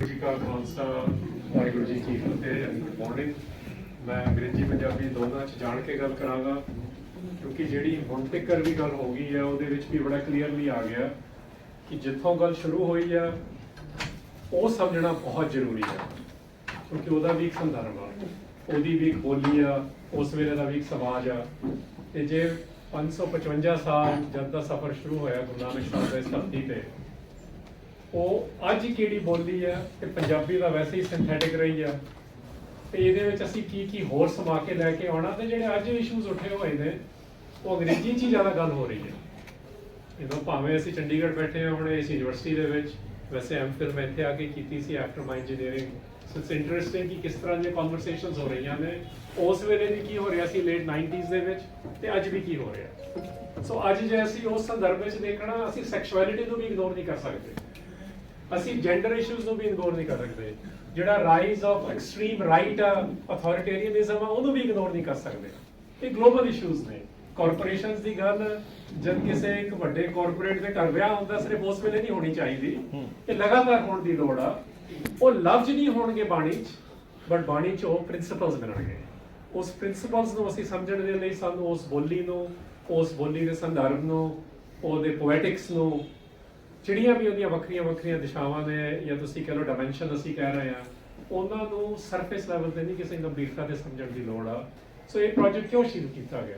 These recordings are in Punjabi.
ਜੀ ਕਾ ਖਾਲਸਾ, ਵਾਹਿਗੁਰੂ ਜੀ ਕੀ ਫਤਿਹ ਐਂਡ ਗੁੱਡ ਮਾਰਨਿੰਗ ਮੈਂ ਅੰਗਰੇਜ਼ੀ ਪੰਜਾਬੀ ਦੋਨਾਂ ਚ ਜਾਣ ਕੇ ਗੱਲ ਕਰਾਂਗਾ, ਕਿਉਂਕਿ ਜਿਹੜੀ ਹੁਣ ਤੱਕ ਵੀ ਗੱਲ ਹੋ ਗਈ ਹੈ, ਉਹਦੇ ਵਿੱਚ ਵੀ ਬੜਾ ਕਲੀਅਰਲੀ ਆ ਗਿਆ ਕਿ ਜਿੱਥੋਂ ਗੱਲ ਸ਼ੁਰੂ ਹੋਈ ਆ ਉਹ ਸਮਝਣਾ ਬਹੁਤ ਜ਼ਰੂਰੀ ਹੈ, ਕਿਉਂਕਿ ਉਹਦਾ ਵੀ ਇੱਕ ਸੰਦਰਭ ਆ। ਉਹਦੀ ਵੀ ਇੱਕ ਬੋਲੀ ਆ, ਉਸ ਵੇਲੇ ਦਾ ਵੀ ਇੱਕ ਸਮਾਜ ਆ। ਤੇ ਜੇ 555 ਸਾਲ ਜਦ ਦਾ ਸਫ਼ਰ ਸ਼ੁਰੂ ਹੋਇਆ, ਗੁਰੂ ਨਾਨਕ ਸਾਹਿਬ ਦੇ ਧਰਤੀ ਤੇ ਉਹ ਅੱਜ ਕਿਹੜੀ ਬੋਲੀ ਆ ਤੇ ਪੰਜਾਬੀ ਦਾ ਵੈਸੇ ਹੀ ਸਿੰਥੈਟਿਕ ਰਹੀ ਆ। ਤੇ ਇਹਦੇ ਵਿੱਚ ਅਸੀਂ ਕੀ ਕੀ ਹੋਰ ਸਮਾ ਕੇ ਲੈ ਕੇ ਆਉਣਾ ਤੇ ਜਿਹੜੇ ਅੱਜ ਇਸ਼ੂਜ਼ ਉੱਠੇ ਹੋਏ ਨੇ, ਉਹ ਅੰਗਰੇਜ਼ੀ 'ਚ ਹੀ ਜ਼ਿਆਦਾ ਗੱਲ ਹੋ ਰਹੀ ਹੈ ਇਹਨੂੰ ਭਾਵੇਂ ਅਸੀਂ ਚੰਡੀਗੜ੍ਹ ਬੈਠੇ ਹਾਂ, ਹੁਣ ਇਸ ਯੂਨੀਵਰਸਿਟੀ ਦੇ ਵਿੱਚ, ਵੈਸੇ ਐਮਫਿਲ ਮੈਂ ਇੱਥੇ ਆ ਕੇ ਕੀਤੀ ਸੀ after my engineering so it's interesting ਕਿ ਕਿਸ ਤਰ੍ਹਾਂ ਦੀਆਂ ਕਨਵਰਸੇਸ਼ਨਸ ਹੋ ਰਹੀਆਂ ਨੇ। ਉਸ ਵੇਲੇ ਵੀ ਕੀ ਹੋ ਰਿਹਾ ਸੀ ਲੇਟ 90s ਦੇ ਵਿੱਚ, ਤੇ ਅੱਜ ਵੀ ਕੀ ਹੋ ਰਿਹਾ। ਸੋ ਅੱਜ ਜੇ ਅਸੀਂ ਉਸ ਸੰਦਰਭ ਵਿੱਚ ਦੇਖਣਾ, ਅਸੀਂ ਸੈਕਸ਼ੁਅਲਿਟੀ ਨੂੰ ਵੀ ਇਗਨੋਰ ਨਹੀਂ ਕਰ ਸਕਦੇ। ਅਸੀਂ ਜੈਂਡਰ ਇਸ਼ੂਜ਼ ਨੂੰ ਵੀ ਇਗਨੋਰ ਨਹੀਂ ਕਰ ਸਕਦੇ। ਜਿਹੜਾ rise of extreme right authoritarianism ਆ ਉਹਨੂੰ ਵੀ ਇਗਨੋਰ ਨਹੀਂ ਕਰ ਸਕਦੇ। ਇਹ ਗਲੋਬਲ ਇਸ਼ੂਜ਼ ਨੇ। ਕਾਰਪੋਰੇਸ਼ਨਸ ਦੀ ਗੱਲ ਜਦ ਕਿਸੇ ਇੱਕ ਵੱਡੇ ਕਾਰਪੋਰੇਟ ਦੇ ਘਰ ਵਿਆਹ ਹੁੰਦਾ ਸਿਰਫ ਉਸ ਵੇਲੇ ਨਹੀਂ ਹੋਣੀ ਚਾਹੀਦੀ। ਇਹ ਲਗਾਤਾਰ ਹੋਣ ਦੀ ਲੋੜ ਆ। ਉਹ ਲਫ਼ਜ਼ ਨਹੀਂ ਹੋਣਗੇ ਬਾਣੀ 'ਚ ਬਟ ਬਾਣੀ 'ਚ ਉਹ ਪ੍ਰਿੰਸੀਪਲਸ ਬਣਨਗੇ। ਉਸ ਪ੍ਰਿੰਸੀਪਲਸ ਨੂੰ ਅਸੀਂ ਸਮਝਣ ਦੇ ਲਈ ਸਾਨੂੰ ਉਸ ਬੋਲੀ ਨੂੰ ਉਸ ਬੋਲੀ ਦੇ ਸੰਦਰਭ ਨੂੰ ਉਹਦੇ ਪੋਇਟਿਕਸ ਨੂੰ ਜਿਹੜੀਆਂ ਵੀ ਉਹਦੀਆਂ ਵੱਖਰੀਆਂ ਵੱਖਰੀਆਂ ਦਿਸ਼ਾਵਾਂ ਨੇ, ਜਾਂ ਤੁਸੀਂ ਕਹ ਲਓ ਡਾਈਮੈਂਸ਼ਨ ਅਸੀਂ ਕਹਿ ਰਹੇ ਆ ਉਹਨਾਂ ਨੂੰ ਸਰਫੇਸ ਲੈਵਲ ਤੇ ਨਹੀਂ ਕਿਸੇ ਗੰਭੀਰਤਾ ਤੇ ਸਮਝਣ ਦੀ ਲੋੜ ਆ। ਸੋ ਇਹ ਪ੍ਰੋਜੈਕਟ ਕਿਉਂ ਸ਼ੁਰੂ ਕੀਤਾ ਗਿਆ?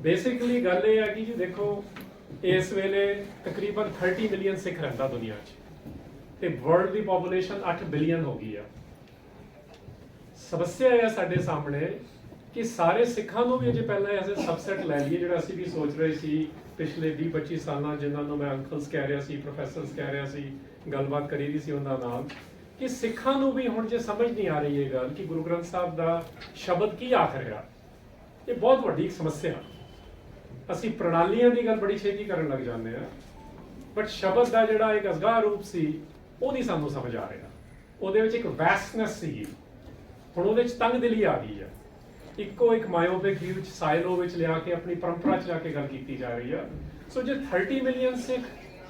ਬੇਸਿਕਲੀ ਗੱਲ ਇਹ ਆ ਕਿ ਜੀ ਦੇਖੋ, ਇਸ ਵੇਲੇ ਤਕਰੀਬਨ 30 ਮਿਲੀਅਨ ਸਿੱਖ ਰਹਿੰਦਾ ਦੁਨੀਆ 'ਚ। ਤੇ ਵਰਲਡ ਦੀ ਪੋਪੂਲੇਸ਼ਨ 8 ਬਿਲੀਅਨ ਹੋ ਗਈ ਆ। ਸਮੱਸਿਆ ਇਹ ਆ ਸਾਡੇ ਸਾਹਮਣੇ ਕਿ ਸਾਰੇ ਸਿੱਖਾਂ ਨੂੰ ਵੀ ਅਜੇ ਪਹਿਲਾਂ ਐਸੇ ਸਬਸੈਟ ਲੈ ਲਈਏ, ਜਿਹੜਾ ਅਸੀਂ ਵੀ ਸੋਚ ਰਹੇ ਸੀ ਪਿਛਲੇ 20 25 ਸਾਲਾਂ ਜਿਨ੍ਹਾਂ ਨੂੰ ਮੈਂ ਅੰਕਲਸ ਕਹਿ ਰਿਹਾ ਸੀ, ਪ੍ਰੋਫੈਸਰਸ ਕਹਿ ਰਿਹਾ ਸੀ, ਗੱਲਬਾਤ ਕਰੀ ਦੀ ਸੀ ਉਹਨਾਂ ਨਾਲ, ਕਿ ਸਿੱਖਾਂ ਨੂੰ ਵੀ ਹੁਣ ਜੇ ਸਮਝ ਨਹੀਂ ਆ ਰਹੀ ਇਹ ਗੱਲ ਕਿ ਗੁਰੂ ਗ੍ਰੰਥ ਸਾਹਿਬ ਦਾ ਸ਼ਬਦ ਕੀ ਆਖ ਰਿਹਾ ਇਹ ਬਹੁਤ ਵੱਡੀ ਸਮੱਸਿਆ ਅਸੀਂ ਪ੍ਰਣਾਲੀਆਂ ਦੀ ਗੱਲ ਬੜੀ ਛੇਤੀ ਕਰਨ ਲੱਗ ਜਾਂਦੇ ਆ ਬਟ ਸ਼ਬਦ ਦਾ ਜਿਹੜਾ ਇੱਕ ਅਸਗਾਹ ਰੂਪ ਸੀ, ਉਹ ਨਹੀਂ ਸਾਨੂੰ ਸਮਝ ਆ ਰਿਹਾ। ਉਹਦੇ ਵਿੱਚ ਇੱਕ ਵੈਸਨੈਸ ਸੀ ਹੁਣ ਉਹਦੇ ਵਿੱਚ ਤੰਗਦਿਲੀ ਆ ਗਈ ਹੈ। ਇੱਕੋ ਇੱਕ ਮਾਇਓਪਿਕ ਵਿਊ ਵਿੱਚ ਸਾਇਲੋ ਵਿੱਚ ਲਿਆ ਕੇ ਆਪਣੀ ਪਰੰਪਰਾ ਚ ਜਾ ਕੇ ਗੱਲ ਕੀਤੀ ਜਾ ਰਹੀ ਆ। ਸੋ ਜੇ 30 ਮਿਲੀਅਨ ਸਿੱਖ,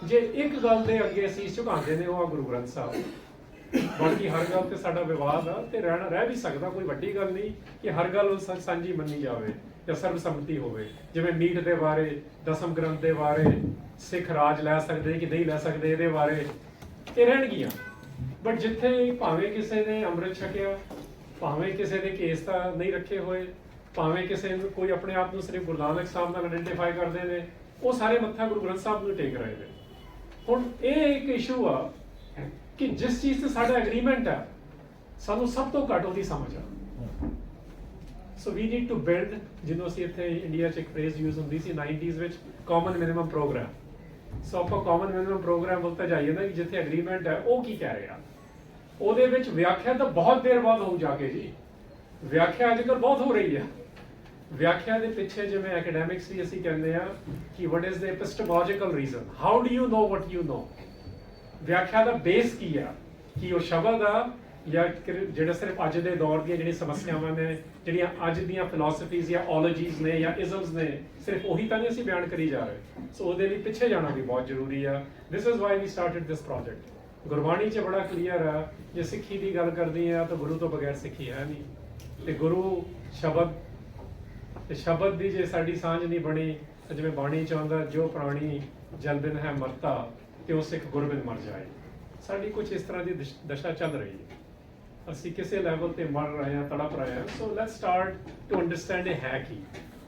ਜੇ ਇੱਕ ਗੱਲ ਦੇ ਅੱਗੇ ਅਸੀਂ ਝੁਕਾਉਂਦੇ ਨੇ, ਉਹ ਆ ਗੁਰੂ ਗ੍ਰੰਥ ਸਾਹਿਬ। ਬਾਕੀ ਹਰ ਗੱਲ ਤੇ ਸਾਡਾ ਵਿਵਾਦ ਆ ਤੇ ਰਹਿਣਾ, ਰਹਿ ਵੀ ਸਕਦਾ, ਕੋਈ ਵੱਡੀ ਗੱਲ ਨਹੀਂ ਕਿ ਹਰ ਗੱਲ ਸਾ- ਸਾਂਝੀ ਮੰਨੀ ਜਾਵੇ ਜਾਂ ਸਰਬਸੰਮਤੀ ਹੋਵੇ। ਜਿਵੇਂ ਮੀਟ ਦੇ ਬਾਰੇ, ਦਸਮ ਗ੍ਰੰਥ ਦੇ ਬਾਰੇ ਸਿੱਖ ਰਾਜ ਲੈ ਸਕਦੇ ਕਿ ਨਹੀਂ ਲੈ ਸਕਦੇ, ਇਹਦੇ ਬਾਰੇ ਇਹ ਰਹਿਣਗੀਆਂ। ਬਟ ਜਿੱਥੇ ਭਾਵੇਂ ਕਿਸੇ ਨੇ ਅੰਮ੍ਰਿਤ ਛਕਿਆ ਭਾਵੇਂ ਕਿਸੇ ਨੇ ਕੇਸ ਤਾਂ ਨਹੀਂ ਰੱਖੇ ਹੋਏ, ਭਾਵੇਂ ਕਿਸੇ ਨੂੰ ਕੋਈ ਆਪਣੇ ਆਪ ਨੂੰ ਸਿਰਫ ਗੁਰੂ ਨਾਨਕ ਸਾਹਿਬ ਨਾਲ ਆਇਡੈਂਟੀਫਾਈ ਕਰਦੇ ਨੇ, ਉਹ ਸਾਰੇ ਮੱਥਾ ਗੁਰੂ ਗ੍ਰੰਥ ਸਾਹਿਬ ਨੂੰ ਟੇਕ ਰਹੇ ਨੇ। ਹੁਣ ਇਹ ਇੱਕ ਇਸ਼ੂ ਆ ਕਿ ਜਿਸ ਚੀਜ਼ ਤੇ ਸਾਡਾ ਐਗਰੀਮੈਂਟ ਆ, ਸਾਨੂੰ ਸਭ ਤੋਂ ਘੱਟ ਉਹਦੀ ਸਮਝ ਆ। So we need to build ਜਿਹਨੂੰ ਅਸੀਂ ਇੱਥੇ ਇੰਡੀਆ 'ਚ ਇੱਕ ਫਰੇਜ਼ ਯੂਜ਼ ਹੁੰਦੀ ਸੀ 90s ਵਿੱਚ ਕਾਮਨ ਮਿਨੀਮਮ ਪ੍ਰੋਗਰਾਮ ਸੋ ਆਪਾਂ ਕਾਮਨ ਮਿਨੀਮਮ ਪ੍ਰੋਗਰਾਮ ਉੱਤੇ ਜਾਈਏ ਨਾ ਕਿ ਜਿੱਥੇ ਐਗਰੀਮੈਂਟ ਹੈ ਉਹ ਕੀ ਕਹਿ ਰਿਹਾ? ਉਹਦੇ ਵਿੱਚ ਵਿਆਖਿਆ ਤਾਂ ਬਹੁਤ ਦੇਰ ਬਾਅਦ ਹੋਊ ਜਾ ਕੇ ਜੀ। ਵਿਆਖਿਆ ਅੱਜ ਕੱਲ੍ਹ ਬਹੁਤ ਹੋ ਰਹੀ ਆ। ਵਿਆਖਿਆ ਦੇ ਪਿੱਛੇ ਜਿਵੇਂ ਐਕੈਡੈਮਿਕਸ ਵੀ ਅਸੀਂ ਕਹਿੰਦੇ ਆ ਕਿ what is the epistemological reason how do you know what you know ਵਿਆਖਿਆ ਦਾ ਬੇਸ ਕੀ ਆ? ਕਿ ਉਹ ਸ਼ਬਦ ਆ ਜਾਂ ਕਿ- ਜਿਹੜਾ ਸਿਰਫ ਅੱਜ ਦੇ ਦੌਰ ਦੀਆਂ ਜਿਹੜੀਆਂ ਸਮੱਸਿਆਵਾਂ ਨੇ, ਜਿਹੜੀਆਂ ਅੱਜ ਦੀਆਂ ਫਿਲਾਸਫੀਜ਼ ਜਾਂ ਓਲੋਜੀਜ਼ ਨੇ ਜਾਂ ਇਜ਼ਮਸ ਨੇ, ਸਿਰਫ ਉਹੀ ਤਾਂ ਨਹੀਂ ਅਸੀਂ ਬਿਆਨ ਕਰੀ ਜਾ ਰਹੇ। ਸੋ ਉਹਦੇ ਲਈ ਪਿੱਛੇ ਜਾਣਾ ਵੀ ਬਹੁਤ ਜ਼ਰੂਰੀ ਆ। This is why we started this project Gurbani 'ਚ ਬੜਾ ਕਲੀਅਰ ਆ, ਜੇ ਸਿੱਖੀ ਦੀ ਗੱਲ ਕਰਦੇ ਆ ਤਾਂ ਗੁਰੂ ਤੋਂ ਬਗੈਰ ਸਿੱਖੀ ਹੈ ਨਹੀਂ। ਤੇ ਗੁਰੂ ਸ਼ਬਦ, ਤੇ ਸ਼ਬਦ ਦੀ ਜੇ ਸਾਡੀ ਸਾਂਝ ਨਹੀਂ ਬਣੀ, ਤਾਂ ਜਿਵੇਂ ਬਾਣੀ ਚਾਹੁੰਦਾ ਜੋ ਪ੍ਰਾਣੀ ਜਲਬਿਨ ਹੈ ਮਰਤਾ, ਤੇ ਉਹ ਸਿੱਖ ਗੁਰਬਿਨ ਮਰ ਜਾਏ। ਸਾਡੀ ਕੁਝ ਇਸ ਤਰ੍ਹਾਂ ਦੀ ਦਿਸ਼- ਦਸ਼ਾ ਚੱਲ ਰਹੀ ਹੈ। ਅਸੀਂ ਕਿਸੇ ਲੈਵਲ ਤੇ ਮਰ ਰਹੇ ਹਾਂ, ਤੜਪ ਰਹੇ ਹਾਂ so let's start to understand ਇਹ ਹੈ ਕੀ।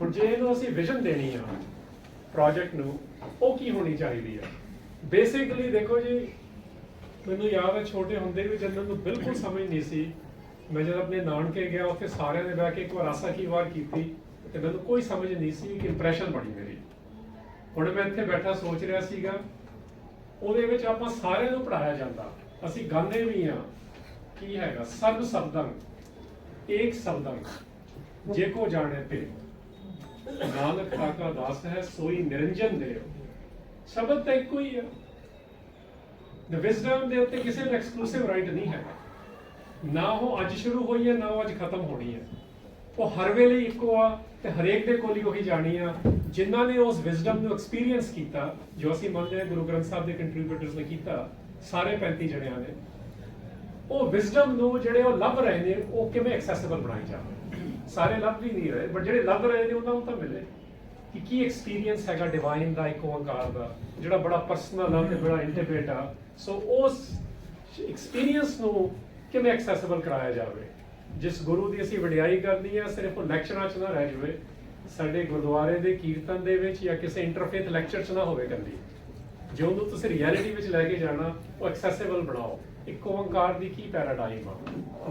ਹੁਣ ਜੇ ਇਹਨੂੰ ਅਸੀਂ ਵਿਜ਼ਨ ਦੇਣੀ ਆ ਪ੍ਰੋਜੈਕਟ ਨੂੰ, ਉਹ ਕੀ ਹੋਣੀ ਚਾਹੀਦੀ ਆ? ਬੇਸਿਕਲੀ ਦੇਖੋ ਜੀ ਮੈਨੂੰ ਯਾਦ ਹੈ ਛੋਟੇ ਹੁੰਦੇ ਵੀ ਜਦੋਂ ਮੈਨੂੰ ਬਿਲਕੁਲ ਸਮਝ ਨਹੀਂ ਸੀ, ਮੈਂ ਜਦ ਆਪਣੇ ਨਾਨਕੇ ਗਿਆ, ਉੱਥੇ ਸਾਰਿਆਂ ਨੇ ਬਹਿ ਕੇ ਇੱਕ ਵਾਰ ਆਸਾ ਕੀ ਵਾਰ ਕੀਤੀ ਤੇ ਮੈਨੂੰ ਕੋਈ ਸਮਝ ਨਹੀਂ ਸੀ ਕਿ ਇੰਪ੍ਰੈਸ਼ਨ ਬਣੀ ਮੇਰੀ। ਹੁਣ ਮੈਂ ਇੱਥੇ ਬੈਠਾ ਸੋਚ ਰਿਹਾ ਸੀਗਾ, ਉਹਦੇ ਵਿੱਚ ਆਪਾਂ ਸਾਰਿਆਂ ਨੂੰ ਪੜਾਇਆ ਜਾਂਦਾ। ਅਸੀਂ ਗਾਉਂਦੇ ਵੀ ਆ ਕੀ ਹੈਗਾ? ਸਰਬ ਸ਼ਬਦੰ। ਏਕ ਸ਼ਬਦੰ। ਜੇ ਕੋ ਜਾਣੇ ਤੇ ਨਾਨਕ ਕਾਕਾ ਦਾਸ ਹੈ, ਸੋਈ ਨਿਰੰਜਨ ਦੇਵ। ਸ਼ਬਦ ਤਾਂ ਇੱਕੋ ਹੀ ਆ। ਦ ਵਿਜ਼ਡਮ ਦੇ ਉੱਤੇ ਕਿਸੇ ਦਾ ਐਕਸਕਲੂਸਿਵ ਰਾਈਟ ਨਹੀਂ ਹੈ। ਨਾ ਉਹ ਅੱਜ ਸ਼ੁਰੂ ਹੋਈ ਹੈ, ਨਾ ਉਹ ਅੱਜ ਖਤਮ ਹੋਣੀ ਹੈ। ਉਹ ਹਰ ਵੇਲੇ ਇੱਕੋ ਆ ਤੇ ਹਰੇਕ ਦੇ ਕੋਲ ਹੀ ਉਹੀ ਜਾਣੀ ਆ, ਜਿਨ੍ਹਾਂ ਨੇ ਉਸ ਵਿਜ਼ਡਮ ਨੂੰ ਐਕਸਪੀਰੀਅੰਸ ਕੀਤਾ, ਜੋ ਅਸੀਂ ਮੰਨਦੇ ਹਾਂ ਗੁਰੂ ਗ੍ਰੰਥ ਸਾਹਿਬ ਦੇ ਕੰਟਰੀਬਿਊਟਰਸ ਨੇ ਕੀਤਾ, ਸਾਰੇ 35 ਜਣਿਆਂ ਨੇ। ਉਹ ਵਿਜ਼ਡਮ ਨੂੰ ਜਿਹੜੇ ਉਹ ਲੱਭ ਰਹੇ ਨੇ, ਉਹ ਕਿਵੇਂ ਐਕਸੈਸਿਬਲ ਬਣਾਈ ਜਾਵੇ ਸਾਰੇ ਲੱਭ ਵੀ ਨਹੀਂ ਰਹੇ ਬਟ ਜਿਹੜੇ ਲੱਭ ਰਹੇ ਨੇ, ਉਹਨਾਂ ਨੂੰ ਤਾਂ ਮਿਲੇ। ਕਿ ਕੀ ਐਕਸਪੀਰੀਅੰਸ ਹੈਗਾ ਡਿਵਾਈਨ ਦਾ, ਇੱਕ ਓੰਕਾਰ ਦਾ, ਜਿਹੜਾ ਬੜਾ ਪਰਸਨਲ ਆ ਤੇ ਬੜਾ ਇੰਟੀਮੇਟ ਆ। ਸੋ ਉਸ ਐਕਸਪੀਰੀਅੰਸ ਨੂੰ ਕਿਵੇਂ ਐਕਸੈਸਿਬਲ ਕਰਾਇਆ ਜਾਵੇ? ਜਿਸ ਗੁਰੂ ਦੀ ਅਸੀਂ ਵਡਿਆਈ ਕਰਨੀ ਆ ਸਿਰਫ ਉਹ ਲੈਕਚਰਾਂ 'ਚ ਨਾ ਰਹਿ ਜਾਵੇ, ਸਾਡੇ ਗੁਰਦੁਆਰੇ ਦੇ ਕੀਰਤਨ ਦੇ ਵਿੱਚ ਜਾਂ ਕਿਸੇ ਇੰਟਰਫੇਥ ਲੈਕਚਰ 'ਚ ਨਾ ਹੋਵੇ ਕੱਲੀ ਜੋ ਉਹਨੂੰ ਤੁਸੀਂ ਰਿਐਲਿਟੀ ਵਿੱਚ ਲੈ ਕੇ ਜਾਣਾ, ਉਹ ਐਕਸੈਸਿਬਲ ਬਣਾਓ। ਇੱਕ ਓੰਕਾਰ ਦੀ ਕੀ ਪੈਰਾਡਾਈਮ ਆ?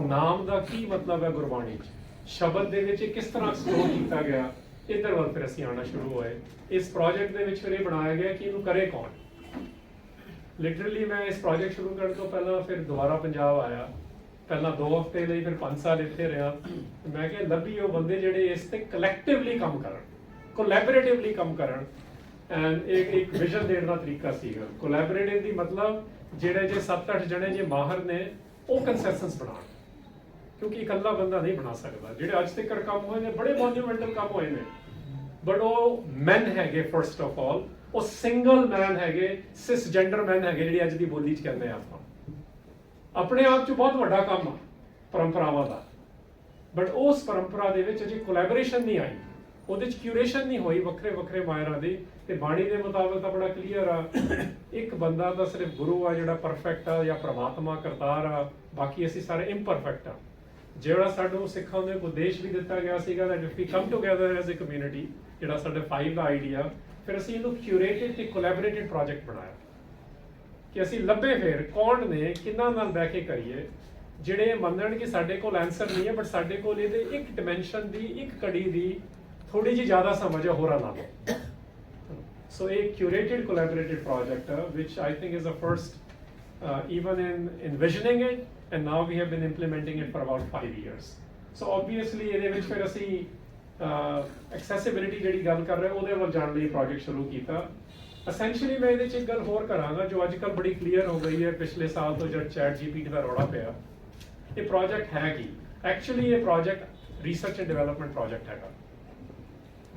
ਨਾਮ ਦਾ ਕੀ ਮਤਲਬ ਹੈ ਗੁਰਬਾਣੀ 'ਚ? ਸ਼ਬਦ ਦੇ ਵਿੱਚ ਇਹ ਕਿਸ ਤਰ੍ਹਾਂ ਐਕਸਪਲੋਰ ਕੀਤਾ ਗਿਆ? ਇੱਧਰ ਵੱਲ ਫਿਰ ਅਸੀਂ ਆਉਣਾ ਸ਼ੁਰੂ ਹੋਏ। ਇਸ ਪ੍ਰੋਜੈਕਟ ਦੇ ਵਿੱਚ ਫਿਰ ਇਹ ਬਣਾਇਆ ਗਿਆ ਕਿ ਇਹਨੂੰ ਕਰੇ ਕੌਣ? ਲਿਟਰਲੀ ਮੈਂ ਇਸ ਪ੍ਰੋਜੈਕਟ ਸ਼ੁਰੂ ਕਰਨ ਤੋਂ ਪਹਿਲਾਂ ਫਿਰ ਦੁਬਾਰਾ ਪੰਜਾਬ ਆਇਆ। ਪਹਿਲਾਂ 2 ਹਫ਼ਤੇ ਲਈ, ਫਿਰ 5 ਸਾਲ ਇੱਥੇ ਰਿਹਾ। ਮੈਂ ਕਿਹਾ ਲੱਭੀ ਉਹ ਬੰਦੇ ਜਿਹੜੇ ਇਸ ਤੇ ਕਲੈਕਟਿਵਲੀ ਕੰਮ ਕਰਨ ਕੋਲੈਬੋਰੇਟਿਵਲੀ ਕੰਮ ਕਰਨ। ਐਂਡ ਇੱਕ ਇੱਕ ਵਿਜ਼ਨ ਦੇਣ ਦਾ ਤਰੀਕਾ ਸੀਗਾ। ਕੋਲੈਬੋਰੇਟਿਵ ਦੀ ਮਤਲਬ ਜਿਹੜੇ ਜੇ 7-8 ਜਣੇ ਜੇ ਮਾਹਰ ਨੇ, ਉਹ ਕੰਸੈਂਸਸ ਬਣਾਉਣ। ਕਿਉਂਕਿ ਇਕੱਲਾ ਬੰਦਾ ਨਹੀਂ ਬਣਾ ਸਕਦਾ। ਜਿਹੜੇ ਅੱਜ ਤੱਕ ਕੰਮ ਹੋਏ ਨੇ, ਬੜੇ ਮੋਨੂਮੈਂਟਲ ਕੰਮ ਹੋਏ ਨੇ। ਬਟ ਉਹ ਮੈਨ ਹੈਗੇ ਫਰਸਟ ਆਫ ਆਲ ਉਹ ਸਿੰਗਲ ਮੈਨ ਹੈਗੇ ਸਿਸ ਜੈਂਡਰ ਮੈਨ ਹੈਗੇ ਜਿਹੜੇ ਅੱਜ ਦੀ ਬੋਲੀ 'ਚ ਕਹਿੰਦੇ ਆ ਆਪਾਂ। ਆਪਣੇ ਆਪ 'ਚ ਬਹੁਤ ਵੱਡਾ ਕੰਮ ਆ, ਪਰੰਪਰਾਵਾਂ ਦਾ। ਬਟ ਉਸ ਪਰੰਪਰਾ ਦੇ ਵਿੱਚ ਅਜੇ ਕੋਲੈਬੋਰੇਸ਼ਨ ਨਹੀਂ ਆਈ। ਉਹਦੇ 'ਚ ਕਿਊਰੇਸ਼ਨ ਨਹੀਂ ਹੋਈ ਵੱਖਰੇ ਵੱਖਰੇ ਮਾਇਰਾਂ ਦੀ। ਤੇ ਬਾਣੀ ਦੇ ਮੁਤਾਬਕ ਤਾਂ ਬੜਾ ਕਲੀਅਰ ਆ। ਇੱਕ ਬੰਦਾ ਤਾਂ ਸਿਰਫ ਗੁਰੂ ਆ ਜਿਹੜਾ ਪਰਫੈਕਟ ਆ ਜਾਂ ਪ੍ਰਮਾਤਮਾ ਕਰਤਾਰ ਆ। ਬਾਕੀ ਅਸੀਂ ਸਾਰੇ ਇੰਪਰਫੈਕਟ ਆ। ਜਿਹੜਾ ਸਾਨੂੰ ਸਿੱਖਾਂ ਦੇ ਉਪਦੇਸ਼ ਵੀ ਦਿੱਤਾ ਗਿਆ ਸੀਗਾ that if we come together as a community, ਜਿਹੜਾ ਸਾਡੇ 5 ਦਾ ਆਈਡੀਆ ਫਿਰ ਅਸੀਂ ਇਹਨੂੰ ਕਿਊਰੇਟਡ ਤੇ ਕੋਲੈਬੋਰੇਟਿਡ ਪ੍ਰੋਜੈਕਟ ਬਣਾਇਆ ਕਿ ਅਸੀਂ ਲੱਭੇ ਫੇਰ ਕੌਣ ਨੇ ਕਿੰਨਾਂ ਨਾਲ ਬਹਿ ਕੇ ਕਰੀਏ ਜਿਹੜੇ ਇਹ ਮੰਨਣ ਕਿ ਸਾਡੇ ਕੋਲ ਆਨਸਰ ਨਹੀਂ ਹੈ ਬਟ ਸਾਡੇ ਕੋਲ ਇਹਦੇ ਇੱਕ ਡਿਮੈਂਸ਼ਨ ਦੀ ਇੱਕ ਕੜੀ ਦੀ ਥੋੜੀ ਜਿਹੀ ਜ਼ਿਆਦਾ ਸਮਝ ਹੈ ਹੋਰਾਂ ਨਾਲੋਂ So a curated collaborative project, uh, which I think is the first, uh, even in envisioning it, and now we have been implementing it for about five years. So obviously ਇਹਦੇ ਵਿੱਚ ਫਿਰ ਅਸੀਂ uh, ਜਿਹੜੀ ਗੱਲ ਕਰ ਰਿਹਾ ਉਹਦੇ ਵੱਲ ਜਾਣ ਲਈ ਪ੍ਰੋਜੈਕਟ ਸ਼ੁਰੂ ਕੀਤਾ। ਅਸੈਂਸ਼ੀਅਲੀ ਮੈਂ ਇਹਦੇ ਚ ਇੱਕ ਗੱਲ ਹੋਰ ਕਰਾਂਗਾ ਜੋ ਅੱਜ ਕੱਲ੍ਹ ਬੜੀ ਕਲੀਅਰ ਹੋ ਗਈ ਹੈ ਪਿਛਲੇ ਸਾਲ ਤੋਂ ਜਿਹੜਾ ਚੈਟ ਜੀਪੀਟੀ ਦਾ ਰੌਲਾ ਪਿਆ। ਇਹ ਪ੍ਰੋਜੈਕਟ ਹੈ ਕੀ? ਐਕਚੁਅਲੀ ਇਹ project research and development project ਹੈਗਾ।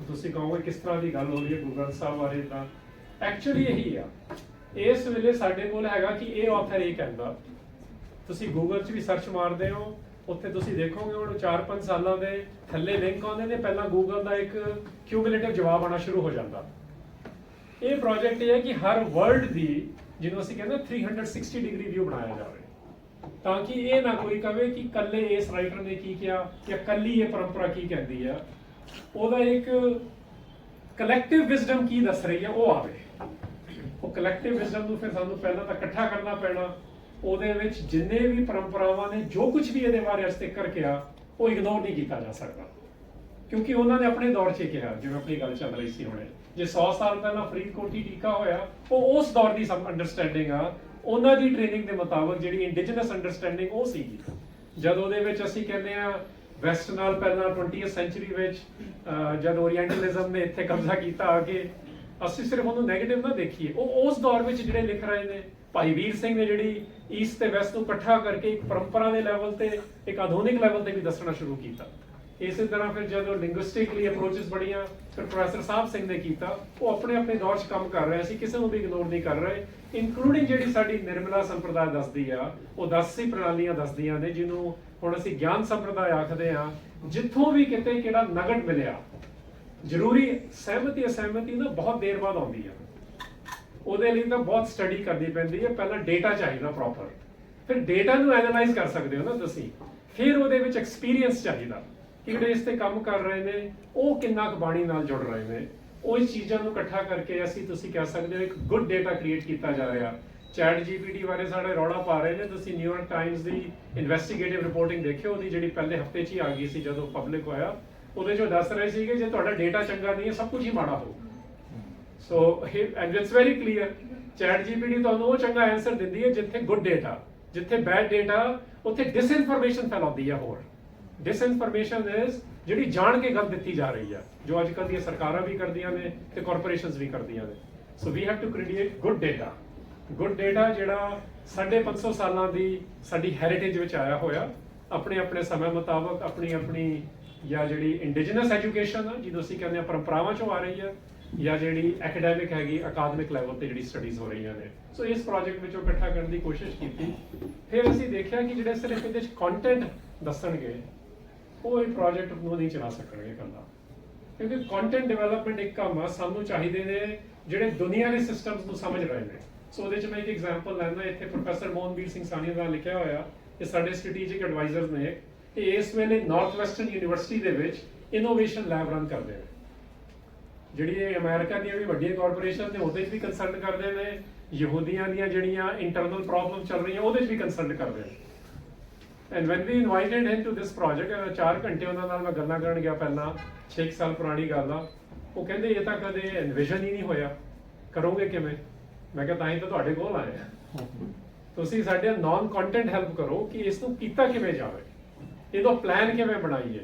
ਤੁਸੀਂ ਕਹੋਗੇ ਕਿਸ ਤਰ੍ਹਾਂ ਦੀ ਗੱਲ ਹੋ ਰਹੀ ਹੈ ਗੂਗਲ ਸਾਹਿਬ ਬਾਰੇ ਤਾਂ? ਐਕਚੁਅਲੀ ਇਹੀ ਆ। ਇਸ ਵੇਲੇ ਸਾਡੇ ਕੋਲ ਹੈਗਾ ਕਿ ਇਹ ਆਥਰ ਇਹ ਕਹਿੰਦਾ। ਤੁਸੀਂ ਗੂਗਲ 'ਚ ਵੀ ਸਰਚ ਮਾਰਦੇ ਹੋ ਉੱਥੇ ਤੁਸੀਂ ਦੇਖੋਗੇ ਹੁਣ 4-5 ਸਾਲਾਂ ਦੇ ਥੱਲੇ ਲਿੰਕ ਆਉਂਦੇ ਨੇ, ਪਹਿਲਾਂ ਗੂਗਲ ਦਾ ਇੱਕ ਕਿਊਮੂਲੇਟਿਵ ਜਵਾਬ ਆਉਣਾ ਸ਼ੁਰੂ ਹੋ ਜਾਂਦਾ। ਇਹ ਪ੍ਰੋਜੈਕਟ ਇਹ ਹੈ ਕਿ ਹਰ ਵਰਲਡ ਦੀ, ਜਿਹਨੂੰ ਅਸੀਂ ਕਹਿੰਦੇ 360 ਡਿਗਰੀ ਵਿਊ ਬਣਾਇਆ ਜਾਵੇ। ਤਾਂ ਕਿ ਇਹ ਨਾ ਕੋਈ ਕਵੇ ਕਿ ਕੱਲੇ ਇਸ ਰਾਈਟਰ ਨੇ ਕੀ ਕਿਹਾ ਜਾਂ ਕੱਲੀ ਇਹ ਪਰੰਪਰਾ ਕੀ ਕਹਿੰਦੀ ਆ। ਉਹਦਾ ਇੱਕ ਕਲੈਕਟਿਵ ਵਿਜ਼ਡਮ ਕੀ ਦੱਸ ਰਹੀ ਹੈ ਉਹ ਆਵੇ। ਉਹ ਕਲੈਕਟਿਵ ਵਿਜ਼ਡਮ ਨੂੰ ਫਿਰ ਸਾਨੂੰ ਪਹਿਲਾਂ ਤਾਂ ਇਕੱਠਾ ਕਰਨਾ ਪੈਣਾ। ਉਹਦੇ ਵਿੱਚ ਜਿੰਨੇ ਵੀ ਪਰੰਪਰਾਵਾਂ ਨੇ, ਜੋ ਕੁਝ ਵੀ ਇਹਦੇ ਬਾਰੇ ਅੱਜ ਕਰ ਕਿਹਾ ਉਹ ਇਗਨੋਰ ਨਹੀਂ ਕੀਤਾ ਜਾ ਸਕਦਾ। ਕਿਉਂਕਿ ਉਹਨਾਂ ਨੇ ਆਪਣੇ ਦੌਰ 'ਚ ਕਿਹਾ, ਜਿਵੇਂ ਆਪਣੀ ਗੱਲ ਚੱਲ ਰਹੀ ਸੀ ਹੁਣੇ। ਜੇ 100 ਸਾਲ ਪਹਿਲਾਂ ਫਰੀਦਕੋਟੀ ਟੀਕਾ ਹੋਇਆ, ਉਹ ਉਸ ਦੌਰ ਦੀ ਸਮ ਅੰਡਰਸਟੈਂਡਿੰਗ ਆ। ਉਹਨਾਂ ਦੀ ਟ੍ਰੇਨਿੰਗ ਦੇ ਮੁਤਾਬਕ ਜਿਹੜੀ ਇੰਡੀਜੀਨਸ ਅੰਡਰਸਟੈਂਡਿੰਗ ਉਹ ਸੀਗੀ। ਜਦ ਉਹਦੇ ਵਿੱਚ ਅਸੀਂ ਕਹਿੰਦੇ ਆ ਵੈਸਟ ਨਾਲ ਪਹਿਲਾਂ 20th ਸੈਂਚੁਰੀ ਵਿੱਚ ਜਦ ਓਰੀਐਂਟਲਿਜ਼ਮ ਨੇ ਇੱਥੇ ਕਬਜ਼ਾ ਕੀਤਾ ਆ ਕੇ ਅਸੀਂ ਸਿਰਫ ਉਹਨੂੰ 네ਗੇਟਿਵ ਨਾ ਦੇਖੀਏ। ਉਹ ਉਸ ਦੌਰ ਵਿੱਚ ਜਿਹੜੇ ਲਿਖ ਰਹੇ ਨੇ ਭਾਈ ਵੀਰ ਸਿੰਘ ਨੇ ਜਿਹੜੀ ਈਸਟ ਤੇ ਵੈਸਟ ਨੂੰ ਇਕੱਠਾ ਕਰਕੇ ਇੱਕ ਪਰੰਪਰਾ ਦੇ ਲੈਵਲ ਤੇ, ਇੱਕ ਆਧੁਨਿਕ ਲੈਵਲ ਤੇ ਵੀ ਦੱਸਣਾ ਸ਼ੁਰੂ ਕੀਤਾ। ਇਸੇ ਤਰ੍ਹਾਂ ਫਿਰ ਜਦੋਂ ਲਿੰਗੁਇਸਟਿਕਲੀ ਅਪਰੋਚਸ ਬੜੀਆਂ ਫਿਰ ਪ੍ਰੋਫੈਸਰ ਸਾਹਿਬ ਸਿੰਘ ਨੇ ਕੀਤਾ, ਉਹ ਆਪਣੇ ਆਪਣੇ ਦੌਰ 'ਚ ਕੰਮ ਕਰ ਰਹੇ ਸੀ, ਕਿਸੇ ਨੂੰ ਵੀ ਇਗਨੋਰ ਨਹੀਂ ਕਰ ਰਹੇ। ਇਨਕਲੂਡਿੰਗ ਜਿਹੜੀ ਸਾਡੀ ਨਿਰਮਲਾ ਸੰਪਰਦਾਇ ਦੱਸਦੀ ਆ, ਉਹ 10 ਹੀ ਪ੍ਰਣਾਲੀਆਂ ਦੱਸਦੀਆਂ ਨੇ, ਜਿਹਨੂੰ ਹੁਣ ਅਸੀਂ ਗਿਆਨ ਸੰਪਰਦਾਇ ਆਖਦੇ ਆ ਜਿੱਥੋਂ ਵੀ ਕਿਤੇ ਕਿਹੜਾ ਨਗਟ ਮਿਲਿਆ, ਜ਼ਰੂਰੀ ਸਹਿਮਤੀ ਅਸਹਿਮਤੀ ਨਾ ਬਹੁਤ ਦੇਰ ਬਾਅਦ ਆਉਂਦੀ ਆ। ਉਹਦੇ ਲਈ ਤਾਂ ਬਹੁਤ ਸਟੱਡੀ ਕਰਨੀ ਪੈਂਦੀ ਹੈ, ਪਹਿਲਾਂ ਡੇਟਾ ਚਾਹੀਦਾ ਪ੍ਰੋਪਰ ਫਿਰ ਡੇਟਾ ਨੂੰ ਐਨਾਲਾਈਜ਼ ਕਰ ਸਕਦੇ ਹੋ ਨਾ ਤੁਸੀਂ। ਫਿਰ ਉਹਦੇ ਵਿੱਚ ਐਕਸਪੀਰੀਅੰਸ ਚਾਹੀਦਾ। ਕਿ ਇਸ ਤੇ ਕੰਮ ਕਰ ਰਹੇ ਨੇ, ਉਹ ਕਿੰਨਾ ਕੁ ਬਾਣੀ ਨਾਲ ਜੁੜ ਰਹੇ ਨੇ। ਉਹ ਇਸ ਚੀਜ਼ਾਂ ਨੂੰ ਇਕੱਠਾ ਕਰਕੇ ਅਸੀਂ ਤੁਸੀਂ ਕਹਿ ਸਕਦੇ ਹੋ, ਇੱਕ ਗੁੱਡ ਡੇਟਾ ਕ੍ਰੀਏਟ ਕੀਤਾ ਜਾ ਰਿਹਾ। ਚੈਟ ਜੀਪੀਟੀ ਬਾਰੇ ਸਾਡੇ ਰੌਲਾ ਪਾ ਰਹੇ ਨੇ। ਤੁਸੀਂ ਨਿਊਯਾਰਕ ਟਾਈਮਸ ਦੀ ਇਨਵੈਸਟੀਗੇਟਿਵ ਰਿਪੋਰਟਿੰਗ ਦੇਖਿਓ, ਉਹਦੀ ਜਿਹੜੀ ਪਹਿਲੇ ਹਫ਼ਤੇ 'ਚ ਹੀ ਆ ਗਈ ਸੀ ਜਦੋਂ ਪਬਲਿਕ ਹੋਇਆ। ਉਹਦੇ 'ਚੋਂ ਦੱਸ ਰਹੇ ਸੀਗੇ, ਜੇ ਤੁਹਾਡਾ ਡੇਟਾ ਚੰਗਾ ਨਹੀਂ ਹੈ, ਸਭ ਕੁਝ ਹੀ ਮਾੜਾ ਹੋਊਗਾ so and it's very clear chat GPT ਤੁਹਾਨੂੰ ਉਹ ਚੰਗਾ ਆਨਸਰ ਦਿੰਦੀ ਹੈ ਜਿੱਥੇ ਗੁੱਡ ਡੇਟਾ ਜਿੱਥੇ ਬੈਡ ਡੇਟਾ ਉੱਥੇ ਡਿਸਇਨਫੋਰਮੇਸ਼ਨ ਫੈਲਾਉਂਦੀ ਹੈ ਹੋਰ। ਡਿਸਇਨਫੋਰਮੇਸ਼ਨ ਇਜ਼ ਜਿਹੜੀ ਜਾਣ ਕੇ ਗੱਲ ਦਿੱਤੀ ਜਾ ਰਹੀ ਹੈ ਜੋ ਅੱਜ ਕੱਲ੍ਹ ਦੀਆਂ ਸਰਕਾਰਾਂ ਵੀ ਕਰਦੀਆਂ ਨੇ ਤੇ ਕਾਰਪੋਰੇਸ਼ਨਸ ਵੀ ਕਰਦੀਆਂ ਨੇ। So we have to create good data good data ਜਿਹੜਾ 550 ਸਾਲਾਂ ਦੀ ਸਾਡੀ ਹੈਰੀਟੇਜ ਵਿੱਚ ਆਇਆ ਹੋਇਆ, ਆਪਣੇ ਆਪਣੇ ਸਮੇਂ ਮੁਤਾਬਕ ਆਪਣੀ ਆਪਣੀ ਜਾਂ ਜਿਹੜੀ ਇੰਡੀਜਨਸ ਐਜੂਕੇਸ਼ਨ ਆ, ਜਿਹਨੂੰ ਅਸੀਂ ਕਹਿੰਦੇ ਆ ਪਰੰਪਰਾਵਾਂ ਚੋਂ ਆ ਰਹੀ ਹੈ ਜਾਂ ਜਿਹੜੀ ਐਕੈਡੈਮਿਕ ਹੈਗੀ ਅਕਾਦਮਿਕ ਲੈਵਲ ਤੇ ਜਿਹੜੀ ਸਟੱਡੀਜ਼ ਹੋ ਰਹੀਆਂ ਨੇ। ਸੋ ਇਸ ਪ੍ਰੋਜੈਕਟ ਵਿੱਚੋਂ ਇਕੱਠਾ ਕਰਨ ਦੀ ਕੋਸ਼ਿਸ਼ ਕੀਤੀ। ਫਿਰ ਅਸੀਂ ਦੇਖਿਆ ਕਿ ਜਿਹੜੇ ਸਿਰਫ ਇਹਦੇ ਵਿੱਚ ਕੰਟੈਂਟ ਦੱਸਣਗੇ, ਉਹ ਇਹ ਪ੍ਰੋਜੈਕਟ ਨੂੰ ਨਹੀਂ ਚਲਾ ਸਕਣਗੇ ਇਕੱਲਾ। ਕਿਉਂਕਿ ਕੰਟੈਂਟ ਡਿਵੈਲਪਮੈਂਟ ਇੱਕ ਕੰਮ ਆ, ਸਾਨੂੰ ਚਾਹੀਦੇ ਨੇ ਜਿਹੜੇ ਦੁਨੀਆ ਦੇ ਸਿਸਟਮਸ ਨੂੰ ਸਮਝ ਰਹੇ ਨੇ। ਸੋ ਉਹਦੇ ਚ ਮੈਂ ਇੱਕ ਐਗਜ਼ਾਮਪਲ ਲੈਣਾ ਇੱਥੇ ਪ੍ਰੋਫੈਸਰ ਮੋਹਨਵੀਰ ਸਿੰਘ ਸਾਨੀਆ ਦਾ ਲਿਖਿਆ ਹੋਇਆ, ਇਹ ਸਾਡੇ ਸਟ੍ਰੈਟੇਜਿਕ ਐਡਵਾਈਜ਼ਰ ਨੇ ਇਹ ਇਸ ਵੇਲੇ ਨਾਰਥ ਵੈਸਟਰਨ ਯੂਨੀਵਰਸਿਟੀ ਦੇ ਵਿੱਚ ਇਨੋਵੇਸ਼ਨ ਲੈਬ ਰਨ ਕਰਦੇ ਨੇ। ਜਿਹੜੀ ਇਹ ਅਮਰੀਕਾ ਦੀਆਂ ਵੀ ਵੱਡੀਆਂ ਕਾਰਪੋਰੇਸ਼ਨ ਨੇ, ਉਹਦੇ 'ਚ ਵੀ ਕੰਸਲਟ ਕਰਦੇ ਨੇ, ਯਹੂਦੀਆਂ ਦੀਆਂ ਜਿਹੜੀਆਂ ਇੰਟਰਨਲ ਪ੍ਰੋਬਲਮ ਚੱਲ ਰਹੀਆਂ, ਉਹਦੇ 'ਚ ਵੀ ਕੰਸਲਟ ਕਰਦੇ ਨੇ। And when we invited him to this project 4 ਘੰਟੇ ਉਹਨਾਂ ਨਾਲ ਮੈਂ ਗੱਲਾਂ ਕਰਨ ਗਿਆ ਪਹਿਲਾਂ 6 ਸਾਲ ਪੁਰਾਣੀ ਗੱਲ ਆ, ਉਹ ਕਹਿੰਦੇ ਇਹ ਤਾਂ ਕਦੇ ਇਨਵਿਜ਼ਨ ਹੀ ਨਹੀਂ ਹੋਇਆ, ਕਰੋਗੇ ਕਿਵੇਂ? ਮੈਂ ਕਿਹਾ, ਤਾਂ ਹੀ ਤਾਂ ਤੁਹਾਡੇ ਕੋਲ ਆਏ ਆ। ਤੁਸੀਂ ਸਾਡੇ ਨਾਨ ਕੰਟੈਂਟ ਹੈਲਪ ਕਰੋ ਕਿ ਇਸ ਨੂੰ ਕੀਤਾ ਕਿਵੇਂ ਜਾਵੇ? ਇਹਦਾ ਪਲਾਨ ਕਿਵੇਂ ਬਣਾਈਏ?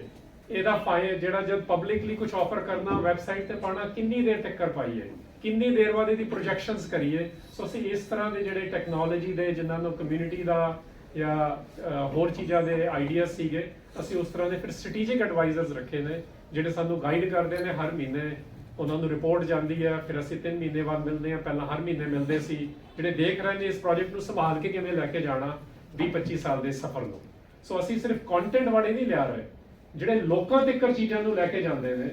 ਇਹਦਾ ਫਾਇਲ ਜਿਹੜਾ ਜਦ ਪਬਲਿਕਲੀ ਕੁਝ ਆਫਰ ਕਰਨਾ ਵੈਬਸਾਈਟ ਤੇ ਪਾਣਾ ਕਿੰਨੀ ਦੇਰ ਤੱਕ ਕਰ ਪਾਈਏ? ਕਿੰਨੀ ਦੇਰ ਬਾਅਦ ਇਹਦੀ ਪ੍ਰੋਜੈਕਸ਼ਨਸ ਕਰੀਏ? ਸੋ ਅਸੀਂ ਇਸ ਤਰ੍ਹਾਂ ਦੇ ਜਿਹੜੇ ਟੈਕਨੋਲੋਜੀ ਦੇ, ਜਿਨ੍ਹਾਂ ਨੂੰ ਕਮਿਊਨਿਟੀ ਦਾ ਜਾਂ ਹੋਰ ਚੀਜ਼ਾਂ ਦੇ ਆਈਡੀਆਜ਼ ਸੀਗੇ, ਅਸੀਂ ਉਸ ਤਰ੍ਹਾਂ ਦੇ ਫਿਰ ਸਟ੍ਰੈਟੇਜਿਕ ਐਡਵਾਈਜ਼ਰਸ ਰੱਖੇ ਨੇ, ਜਿਹੜੇ ਸਾਨੂੰ ਗਾਈਡ ਕਰਦੇ ਨੇ ਹਰ ਮਹੀਨੇ। ਉਹਨਾਂ ਨੂੰ ਰਿਪੋਰਟ ਜਾਂਦੀ ਹੈ ਫਿਰ ਅਸੀਂ 3 ਮਹੀਨੇ ਬਾਅਦ ਮਿਲਦੇ ਹਾਂ ਪਹਿਲਾਂ ਹਰ ਮਹੀਨੇ ਮਿਲਦੇ ਸੀ। ਜਿਹੜੇ ਦੇਖ ਰਹੇ ਨੇ ਇਸ ਪ੍ਰੋਜੈਕਟ ਨੂੰ ਸੰਭਾਲ ਕੇ ਕਿਵੇਂ ਲੈ ਕੇ ਜਾਣਾ 20 25 ਸਾਲ ਦੇ ਸਫ਼ਰ ਨੂੰ। ਸੋ ਅਸੀਂ ਸਿਰਫ ਕੰਟੈਂਟ ਵਾਲੇ ਨਹੀਂ ਲਿਆ ਰਹੇ। ਜਿਹੜੇ ਲੋਕਾਂ ਤੱਕ ਚੀਜ਼ਾਂ ਨੂੰ ਲੈ ਕੇ ਜਾਂਦੇ ਨੇ,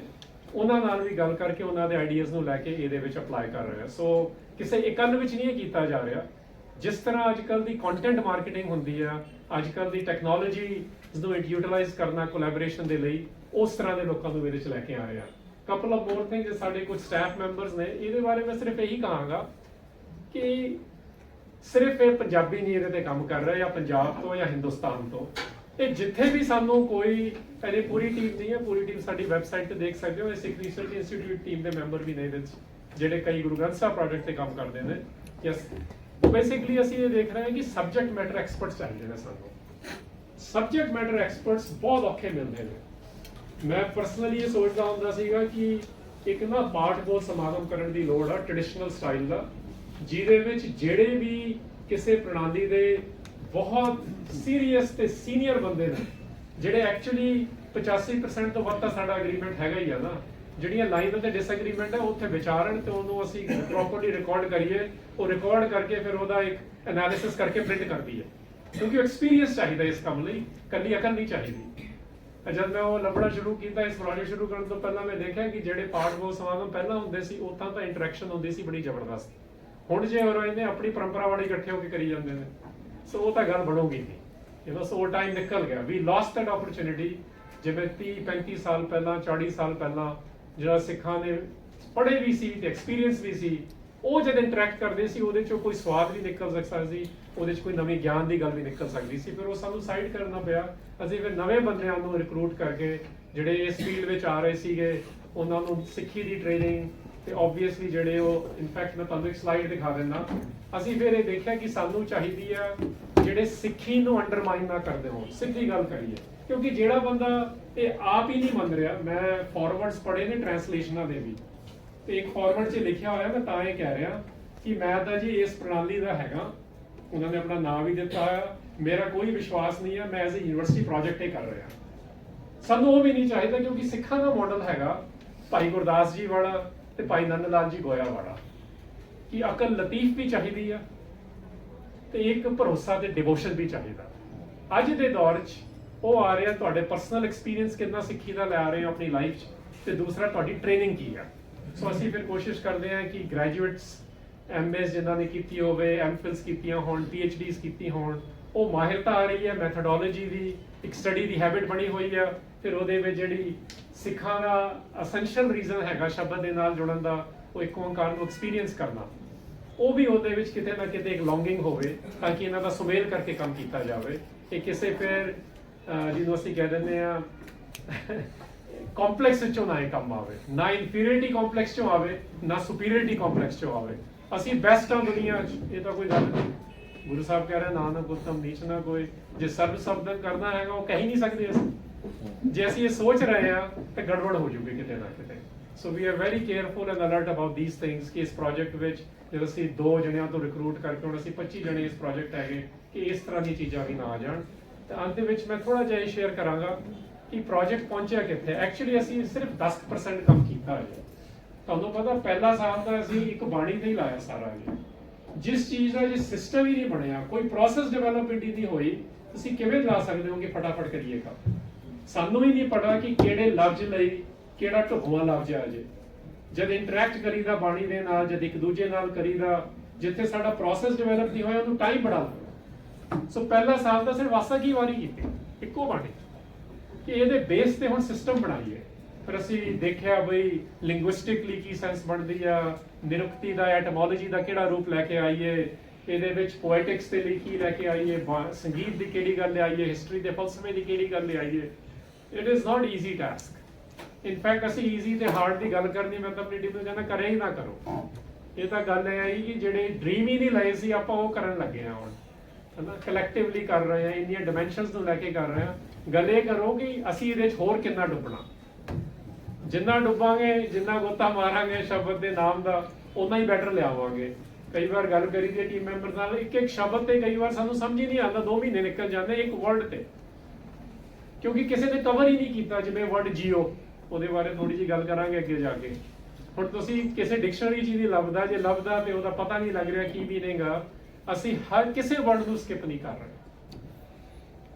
ਉਹਨਾਂ ਨਾਲ ਵੀ ਗੱਲ ਕਰਕੇ ਉਹਨਾਂ ਦੇ ਆਈਡੀਆਜ਼ ਨੂੰ ਲੈ ਕੇ ਇਹਦੇ ਵਿੱਚ ਅਪਲਾਈ ਕਰ ਰਹੇ ਹਾਂ ਸੋ ਕਿਸੇ ਇਕੱਲ ਵਿੱਚ ਨਹੀਂ ਇਹ ਕੀਤਾ ਜਾ ਰਿਹਾ। ਜਿਸ ਤਰ੍ਹਾਂ ਅੱਜ ਕੱਲ ਦੀ ਕੰਟੈਂਟ ਮਾਰਕੀਟਿੰਗ ਹੁੰਦੀ ਆ ਅੱਜ ਕੱਲ ਦੀ ਟੈਕਨੋਲੋਜੀ ਨੂੰ ਯੂਟਿਲਾਈਜ਼ ਕਰਨਾ ਕੋਲੈਬੋਰੇਸ਼ਨ ਦੇ ਲਈ, ਉਸ ਤਰ੍ਹਾਂ ਦੇ ਲੋਕਾਂ ਨੂੰ ਇਹਦੇ ਚ ਲੈ ਕੇ ਆਏ ਆ। ਕਪਲ ਆਫ ਮੋਰ ਥਿੰਗ ਸਾਡੇ ਕੁਝ ਸਟਾਫ ਮੈਂਬਰਸ ਨੇ, ਇਹਦੇ ਬਾਰੇ ਮੈਂ ਸਿਰਫ ਇਹੀ ਕਹਾਂਗਾ ਕਿ ਸਿਰਫ ਇਹ ਪੰਜਾਬੀ ਨਹੀਂ ਇਹਦੇ ਤੇ ਕੰਮ ਕਰ ਰਿਹਾ, ਜਾਂ ਪੰਜਾਬ ਤੋਂ ਜਾਂ ਹਿੰਦੁਸਤਾਨ ਤੋਂ। ਇਹ ਜਿੱਥੇ ਵੀ ਸਾਨੂੰ ਕੋਈ ਇਹਦੀ ਪੂਰੀ ਟੀਮ ਨਹੀਂ ਹੈ, ਪੂਰੀ ਟੀਮ ਸਾਡੀ ਵੈਬਸਾਈਟ ਤੇ ਦੇਖ ਸਕਦੇ ਹੋ। ਇਹ ਸਿੱਖ ਰਿਸਰਚ ਇੰਸਟੀਚਿਊਟ ਟੀਮ ਦੇ ਮੈਂਬਰ ਵੀ ਨੇ ਇਹਦੇ ਵਿੱਚ, ਜਿਹੜੇ ਕਈ ਗੁਰੂ ਗ੍ਰੰਥ ਸਾਹਿਬ ਪ੍ਰੋਜੈਕਟ ਤੇ ਕੰਮ ਕਰਦੇ ਨੇ। ਯਸ ਬੇਸਿਕਲੀ ਅਸੀਂ ਇਹ ਦੇਖ ਰਹੇ ਹਾਂ ਕਿ ਸਬਜੈਕਟ ਮੈਟਰ ਐਕਸਪਰਟਸ ਚਾਹੀਦੇ ਨੇ ਸਾਨੂੰ। ਸਬਜੈਕਟ ਮੈਟਰ ਐਕਸਪਰਟਸ ਬਹੁਤ ਔਖੇ ਮਿਲਦੇ ਨੇ। ਮੈਂ ਪਰਸਨਲੀ ਇਹ ਸੋਚਦਾ ਹੁੰਦਾ ਸੀਗਾ ਕਿ ਇੱਕ ਨਾ ਪਾਠ ਬੋਲ ਸਮਾਗਮ ਕਰਨ ਦੀ ਲੋੜ ਆ ਟ੍ਰੈਡੀਸ਼ਨਲ ਸਟਾਈਲ ਦਾ, ਜਿਹਦੇ ਵਿੱਚ ਜਿਹੜੇ ਵੀ ਕਿਸੇ ਪ੍ਰਣਾਲੀ ਦੇ ਬਹੁਤ ਸੀਰੀਅਸ ਤੇ ਸੀਨੀਅਰ ਬੰਦੇ ਨੇ, ਜਿਹੜੇ ਐਕਚੁਅਲੀ 85% ਤੋਂ ਵੱਧ ਤਾਂ ਸਾਡਾ ਐਗਰੀਮੈਂਟ ਹੈਗਾ ਹੀ ਆ ਨਾ। ਜਿਹੜੀਆਂ ਲਾਈਨ ਤੇ ਡਿਸਐਗਰੀਮੈਂਟ ਹੈ ਉਹ ਉੱਥੇ ਵਿਚਾਰਨ ਤੇ ਉਹਨੂੰ ਅਸੀਂ ਪ੍ਰੋਪਰਲੀ ਰਿਕਾਰਡ ਕਰੀਏ, ਉਹ ਰਿਕਾਰਡ ਕਰਕੇ ਫਿਰ ਉਹਦਾ ਇੱਕ ਐਨਾਲਿਸਿਸ ਕਰਕੇ ਪ੍ਰਿੰਟ ਕਰਦੀ ਹੈ ਕਿਉਂਕਿ ਐਕਸਪੀਰੀਅੰਸ ਚਾਹੀਦਾ ਇਸ ਕੰਮ ਲਈ, ਕੱਲੀ ਅਕਲ ਨਹੀਂ ਚਾਹੀਦੀ। ਜਦ ਮੈਂ ਉਹ ਲੱਭਣਾ ਸ਼ੁਰੂ ਕੀਤਾ, ਇਸ ਪ੍ਰੋਜੈਕਟ ਸ਼ੁਰੂ ਕਰਨ ਤੋਂ ਪਹਿਲਾਂ ਮੈਂ ਦੇਖਿਆ ਕਿ ਜਿਹੜੇ ਪਾਠ ਬੋਲ ਸਮਾਗਮ ਪਹਿਲਾਂ ਹੁੰਦੇ ਸੀ ਉਤਾਂ ਤਾਂ ਇੰਟਰੈਕਸ਼ਨ ਹੁੰਦੀ ਸੀ ਬੜੀ ਜ਼ਬਰਦਸਤ। ਹੁਣ ਜੇ ਹੋਰ ਰਹੇ ਆਪਣੀ ਪਰੰਪਰਾ ਵਾਲੇ ਇਕੱਠੇ ਹੋ ਕੇ ਕਰੀ ਜਾਂਦੇ ਨੇ। ਸੋ ਉਹ ਤਾਂ ਗੱਲ ਬਣੂਗੀ ਨਹੀਂ ਇਹ ਬਸ ਉਹ ਟਾਈਮ ਨਿਕਲ ਗਿਆ। ਵੀ ਲਾਸਟ ਦੈਟ ਓਪਰਚੁਨਿਟੀ ਜਿਵੇਂ 30 35 ਸਾਲ ਪਹਿਲਾਂ 40 ਸਾਲ ਪਹਿਲਾਂ ਜਿਹੜਾ ਸਿੱਖਾਂ ਨੇ ਪੜ੍ਹੇ ਵੀ ਸੀ, ਤੇ ਐਕਸਪੀਰੀਅੰਸ ਵੀ ਸੀ, ਉਹ ਜਦ ਇੰਟਰੈਕਟ ਕਰਦੇ ਸੀ, ਉਹਦੇ ਚੋਂ ਕੋਈ ਸਵਾਦ ਵੀ ਨਿਕਲ ਸਕਦਾ ਸੀ, ਉਹਦੇ ਚ ਕੋਈ ਨਵੇਂ ਗਿਆਨ ਦੀ ਗੱਲ ਵੀ ਨਿਕਲ ਸਕਦੀ ਸੀ। ਫਿਰ ਉਹ ਸਾਨੂੰ ਸਾਈਡ ਕਰਨਾ ਪਿਆ। ਅਸੀਂ ਫਿਰ ਨਵੇਂ ਬੰਦਿਆਂ ਨੂੰ ਰਿਕਰੂਟ ਕਰਕੇ ਜਿਹੜੇ ਇਸ ਫੀਲਡ ਵਿੱਚ ਆ ਰਹੇ ਸੀਗੇ, ਉਹਨਾਂ ਨੂੰ ਸਿੱਖੀ ਦੀ ਟ੍ਰੇਨਿੰਗ ਤੇ ਆਬਵੀਅਸਲੀ ਜਿਹੜੇ ਉਹ ਇਨਫੈਕਟ ਮੈਂ ਤੁਹਾਨੂੰ ਇੱਕ ਸਲਾਈਡ ਦਿਖਾ ਦਿੰਦਾ। ਅਸੀਂ ਫਿਰ ਇਹ ਦੇਖਿਆ ਕਿ ਸਾਨੂੰ ਚਾਹੀਦੀ ਆ ਜਿਹੜੇ ਸਿੱਖੀ ਨੂੰ ਅੰਡਰਮਾਈਨ ਨਾ ਕਰਦੇ ਹੋਣ, ਸਿੱਧੀ ਗੱਲ ਕਰੀਏ। ਕਿਉਂਕਿ ਜਿਹੜਾ ਬੰਦਾ ਇਹ ਆਪ ਹੀ ਨਹੀਂ ਮੰਨ ਰਿਹਾ, ਮੈਂ ਫਾਰਵਰਡਸ ਪੜ੍ਹੇ ਨੇ ਟ੍ਰਾਂਸਲੇਸ਼ਨਾਂ ਦੇ ਵੀ। ਤੇ ਇੱਕ ਫਾਰਵਰਡ 'ਚ ਲਿਖਿਆ ਹੋਇਆ, ਮੈਂ ਤਾਂ ਇਹ ਕਹਿ ਰਿਹਾ ਕਿ ਮੈਂ ਤਾਂ ਜੀ ਇਸ ਪ੍ਰਣਾਲੀ ਦਾ ਹੈਗਾ। ਉਹਨਾਂ ਨੇ ਆਪਣਾ ਨਾਮ ਵੀ ਦਿੱਤਾ ਹੋਇਆ ਮੇਰਾ ਕੋਈ ਵਿਸ਼ਵਾਸ ਨਹੀਂ ਹੈ ਮੈਂ ਐਜ਼ ਅ ਯੂਨੀਵਰਸਿਟੀ ਪ੍ਰੋਜੈਕਟ ਹੀ ਕਰ ਰਿਹਾ। ਸਾਨੂੰ ਉਹ ਵੀ ਨਹੀਂ ਚਾਹੀਦਾ ਕਿਉਂਕਿ ਸਿੱਖਾਂ ਦਾ ਮਾਡਲ ਹੈਗਾ ਭਾਈ ਗੁਰਦਾਸ ਜੀ ਵਾਲਾ ਤੇ ਭਾਈ ਨੰਨ ਲਾਲ ਜੀ ਗੋਇਆ ਵਾਲਾ। ਕਿ ਅਕਲ ਲਤੀਫ ਵੀ ਚਾਹੀਦੀ ਆ ਤੇ ਇੱਕ ਭਰੋਸਾ ਤੇ ਡਿਵੋਸ਼ਨ ਵੀ ਚਾਹੀਦਾ। ਅੱਜ ਦੇ ਦੌਰ 'ਚ ਉਹ ਆ ਰਿਹਾ, ਤੁਹਾਡੇ ਪਰਸਨਲ ਐਕਸਪੀਰੀਅੰਸ ਕਿੰਨਾ ਸਿੱਖੀ ਦਾ ਲੈ ਰਹੇ ਹੋ ਆਪਣੀ ਲਾਈਫ 'ਚ ਤੇ ਦੂਸਰਾ ਤੁਹਾਡੀ ਟ੍ਰੇਨਿੰਗ ਕੀ ਆ। ਸੋ ਅਸੀਂ ਫਿਰ ਕੋਸ਼ਿਸ਼ ਕਰਦੇ ਹਾਂ ਕਿ ਗ੍ਰੈਜੂਏਟਸ ਐਮਐਸ ਜਿਨ੍ਹਾਂ ਨੇ ਕੀਤੀ ਹੋਵੇ ਐਮਫਿਲਸ ਕੀਤੀਆਂ ਹੋਣ ਪੀਐਚਡੀਜ਼ ਕੀਤੀ ਹੋਣ, ਉਹ ਮਾਹਿਰਤਾ ਆ ਰਹੀ ਹੈ ਮੈਥਡੋਲੋਜੀ ਦੀ, ਇੱਕ ਸਟੱਡੀ ਦੀ ਹੈਬਿਟ ਬਣੀ ਹੋਈ ਆ, ਫਿਰ ਉਹਦੇ ਵਿੱਚ ਜਿਹੜੀ ਸਿੱਖਾਂ ਦਾ ਅਸੈਂਸ਼ੀਅਲ ਰੀਜ਼ਨ ਹੈਗਾ ਸ਼ਬਦ ਦੇ ਨਾਲ ਜੁੜਨ ਦਾ, ਉਹ ਇੱਕ ਓੰਕਾਰ ਨੂੰ ਐਕਸਪੀਰੀਅੰਸ ਕਰਨਾ। ਉਹ ਵੀ ਉਹਦੇ ਵਿੱਚ ਕਿਤੇ ਨਾ ਕਿਤੇ ਇੱਕ ਲੌਂਗਿੰਗ ਹੋਵੇ ਤਾਂ ਕਿ ਇਹਨਾਂ ਦਾ ਸੁਮੇਲ ਕਰਕੇ ਕੰਮ ਕੀਤਾ ਜਾਵੇ। ਇਹ ਕਿਸੇ ਫਿਰ ਜਿਹਨੂੰ ਅਸੀਂ ਕਹਿ ਦਿੰਦੇ ਆ ਕੰਪਲੈਕਸ ਵਿੱਚੋਂ ਨਾ ਇਹ ਕੰਮ ਆਵੇ। ਨਾ ਇਨਫੀਰੀਅਰਿਟੀ ਕੰਪਲੈਕਸ ਚੋਂ ਆਵੇ, ਨਾ ਸੁਪੀਰੀਅਰਿਟੀ ਕੰਪਲੈਕਸ ਚੋਂ ਆਵੇ। ਅਸੀਂ ਬੈਸਟ ਹਾਂ ਦੁਨੀਆ 'ਚ, ਇਹ ਤਾਂ ਕੋਈ ਗੱਲ ਨਹੀਂ। ਗੁਰੂ ਸਾਹਿਬ ਕਹਿ ਰਹੇ, ਨਾਨਕ ਉਤਮ ਨੀਚ ਨਾ ਕੋਈ ਜੇ ਸਰਬ ਸ਼ਬਦ ਕਰਨਾ ਹੈਗਾ, ਉਹ ਕਹਿ ਹੀ ਨਹੀਂ ਸਕਦੇ ਅਸੀਂ। ਜੇ ਅਸੀਂ ਇਹ ਸੋਚ ਰਹੇ ਆ ਤਾਂ ਗੜਬੜ ਹੋ ਜੂਗੀ ਕਿਤੇ ਨਾ ਕਿਤੇ। So we are very careful and alert about these things ਕਿ ਇਸ ਪ੍ਰੋਜੈਕਟ ਵਿੱਚ ਜਦੋਂ ਅਸੀਂ ਦੋ ਜਣਿਆਂ ਤੋਂ ਰਿਕਰੂਟ ਕਰਕੇ ਹੁਣ ਅਸੀਂ 25 ਜਣੇ ਇਸ ਪ੍ਰੋਜੈਕਟ ਹੈਗੇ ਕਿ ਇਸ ਤਰ੍ਹਾਂ ਦੀਆਂ ਚੀਜ਼ਾਂ ਵੀ ਨਾ ਆ ਜਾਣ ਤੇ ਅੰਤ ਦੇ ਵਿੱਚ ਮੈਂ ਥੋੜਾ ਜਿਹਾ ਸ਼ੇਅਰ ਕਰਾਂਗਾ ਕਿ ਪ੍ਰੋਜੈਕਟ ਪਹੁੰਚਿਆ ਕਿੱਥੇ ਐਕਚੁਅਲੀ ਅਸੀਂ ਸਿਰਫ 10% ਕੰਮ ਕੀਤਾ ਹੈ ਤੁਹਾਨੂੰ ਪਤਾ ਪਹਿਲਾ ਸਾਲ ਤਾਂ ਅਸੀਂ ਇੱਕ ਬਾਣੀ ਤੇ ਹੀ ਲਾਇਆ ਸਾਰਾ ਇਹ ਜਿਸ ਚੀਜ਼ ਦਾ ਜੇ ਸਿਸਟਮ ਹੀ ਨਹੀਂ ਬਣਿਆ ਕੋਈ ਪ੍ਰੋਸੈਸ ਡਿਵੈਲਪਮੈਂਟ ਹੀ ਨਹੀਂ ਹੋਈ ਤੁਸੀਂ ਕਿਵੇਂ ਲਾ ਸਕਦੇ ਹੋ ਕਿ ਫਟਾਫਟ ਕਰੀਏ ਕੰਮ ਸਾਨੂੰ ਹੀ ਨਹੀਂ ਪਤਾ ਕਿ ਕਿਹੜੇ ਲਫ਼ਜ਼ ਲਈ ਕਿਹੜਾ ਢੁਕਵਾਂ ਲਫ਼ਜ਼ ਆ ਜੇ ਜਦ ਇੰਟਰੈਕਟ ਕਰੀਦਾ ਬਾਣੀ ਦੇ ਨਾਲ, ਜਦ ਇੱਕ ਦੂਜੇ ਨਾਲ ਕਰੀਦਾ, ਜਿੱਥੇ ਸਾਡਾ ਪ੍ਰੋਸੈਸ ਡਿਵੈਲਪ ਨਹੀਂ ਹੋਇਆ, ਉਹਨੂੰ ਟਾਈਮ ਬੜਾ ਲੱਗਦਾ ਸੋ ਪਹਿਲਾ ਸਾਲ ਤਾਂ ਸਿਰਫ ਵਾਸਾ ਕੀ ਵਾਰੀ ਕੀਤੀ? ਇੱਕੋ ਬਾਣੀ। ਕਿ ਇਹਦੇ ਬੇਸ ਤੇ ਹੁਣ ਸਿਸਟਮ ਬਣਾਈਏ ਫਿਰ ਅਸੀਂ ਦੇਖਿਆ ਬਈ ਲਿੰਗੁਇਸਟਿਕਲੀ ਕੀ ਸੈਂਸ ਬਣਦੀ ਆ, ਨਿਰੁਕਤੀ ਦਾ ਐਟਮੋਲੋਜੀ ਦਾ ਕਿਹੜਾ ਰੂਪ ਲੈ ਕੇ ਆਈਏ? ਇਹਦੇ ਵਿੱਚ ਪੋਇਟਿਕਸ 'ਤੇ ਲਈ ਕੀ ਲੈ ਕੇ ਆਈਏ, ਬਾ- ਸੰਗੀਤ ਦੀ ਕਿਹੜੀ ਗੱਲ ਲਿਆਈਏ ਹਿਸਟਰੀ ਦੇ ਫਲਸਫੇ ਦੀ ਕਿਹੜੀ ਗੱਲ ਲਿਆਈਏ? It is not easy task in fact ਅਸੀਂ ਈਜ਼ੀ ਤੇ ਹਾਰਡ ਦੀ ਗੱਲ ਕਰਨੀ ਮੈਂ ਤਾਂ ਆਪਣੀ ਟੀਮ ਨੂੰ ਕਹਿੰਦਾ ਕਰੇ ਹੀ ਨਾ ਕਰੋ। ਇਹ ਤਾਂ ਗੱਲ ਇਹ ਆਈ ਕਿ ਜਿਹੜੇ ਡ੍ਰੀਮ ਹੀ ਨਹੀਂ ਲਏ ਸੀ, ਆਪਾਂ ਉਹ ਕਰਨ ਲੱਗੇ ਆ ਹੁਣ। ਹਨਾ ਕਲੈਕਟਿਵਲੀ ਕਰ ਰਹੇ ਆ ਇੰਨੀਆਂ ਡਾਈਮੈਂਸ਼ਨਸ ਨੂੰ ਲੈ ਕੇ ਕਰ ਰਹੇ ਆ ਗੱਲ ਇਹ ਕਰੋ ਕਿ ਅਸੀਂ ਇਹਦੇ 'ਚ ਹੋਰ ਕਿੰਨਾ ਡੁੱਬਣਾ। ਜਿੰਨਾ ਡੁੱਬਾਂਗੇ, ਜਿੰਨਾ ਗੋਤਾ ਮਾਰਾਂਗੇ ਸ਼ਬਦ ਦੇ ਨਾਮ ਦਾ ਉਨਾ ਹੀ ਬੈਟਰ ਲਿਆਵਾਂਗੇ। ਕਈ ਵਾਰ ਗੱਲ ਕਰੀ ਦੀ ਟੀਮ ਮੈਂਬਰ ਨਾਲ, ਇੱਕ ਇੱਕ ਸ਼ਬਦ ਤੇ ਕਈ ਵਾਰ ਸਾਨੂੰ ਸਮਝ ਹੀ ਨਹੀਂ ਆਉਂਦਾ 2 ਮਹੀਨੇ ਨਿਕਲ ਜਾਂਦੇ ਇੱਕ ਵਰਡ ਤੇ। ਕਿਉਂਕਿ ਕਿਸੇ ਨੇ ਕਵਰ ਹੀ ਨਹੀਂ ਕੀਤਾ, ਜਿਵੇਂ ਵਰਡ ਜੀਓ ਉਹਦੇ ਬਾਰੇ ਥੋੜੀ ਜੀ ਗੱਲ ਕਰਾਂਗੇ ਅੱਗੇ ਜਾ ਕੇ। ਹੁਣ ਤੁਸੀਂ ਕਿਸੇ ਡਿਕਸ਼ਨਰੀ 'ਚ ਹੀ ਲੱਭਦਾ, ਜੇ ਲੱਭਦਾ ਤੇ ਉਹਦਾ ਪਤਾ ਨਹੀਂ ਲੱਗ ਰਿਹਾ ਕੀ ਮੀਨਿੰਗ ਆ। ਅਸੀਂ ਹਰ ਕਿਸੇ ਵਰਡ ਨੂੰ ਸਕਿਪ ਨਹੀਂ ਕਰ ਰਹੇ।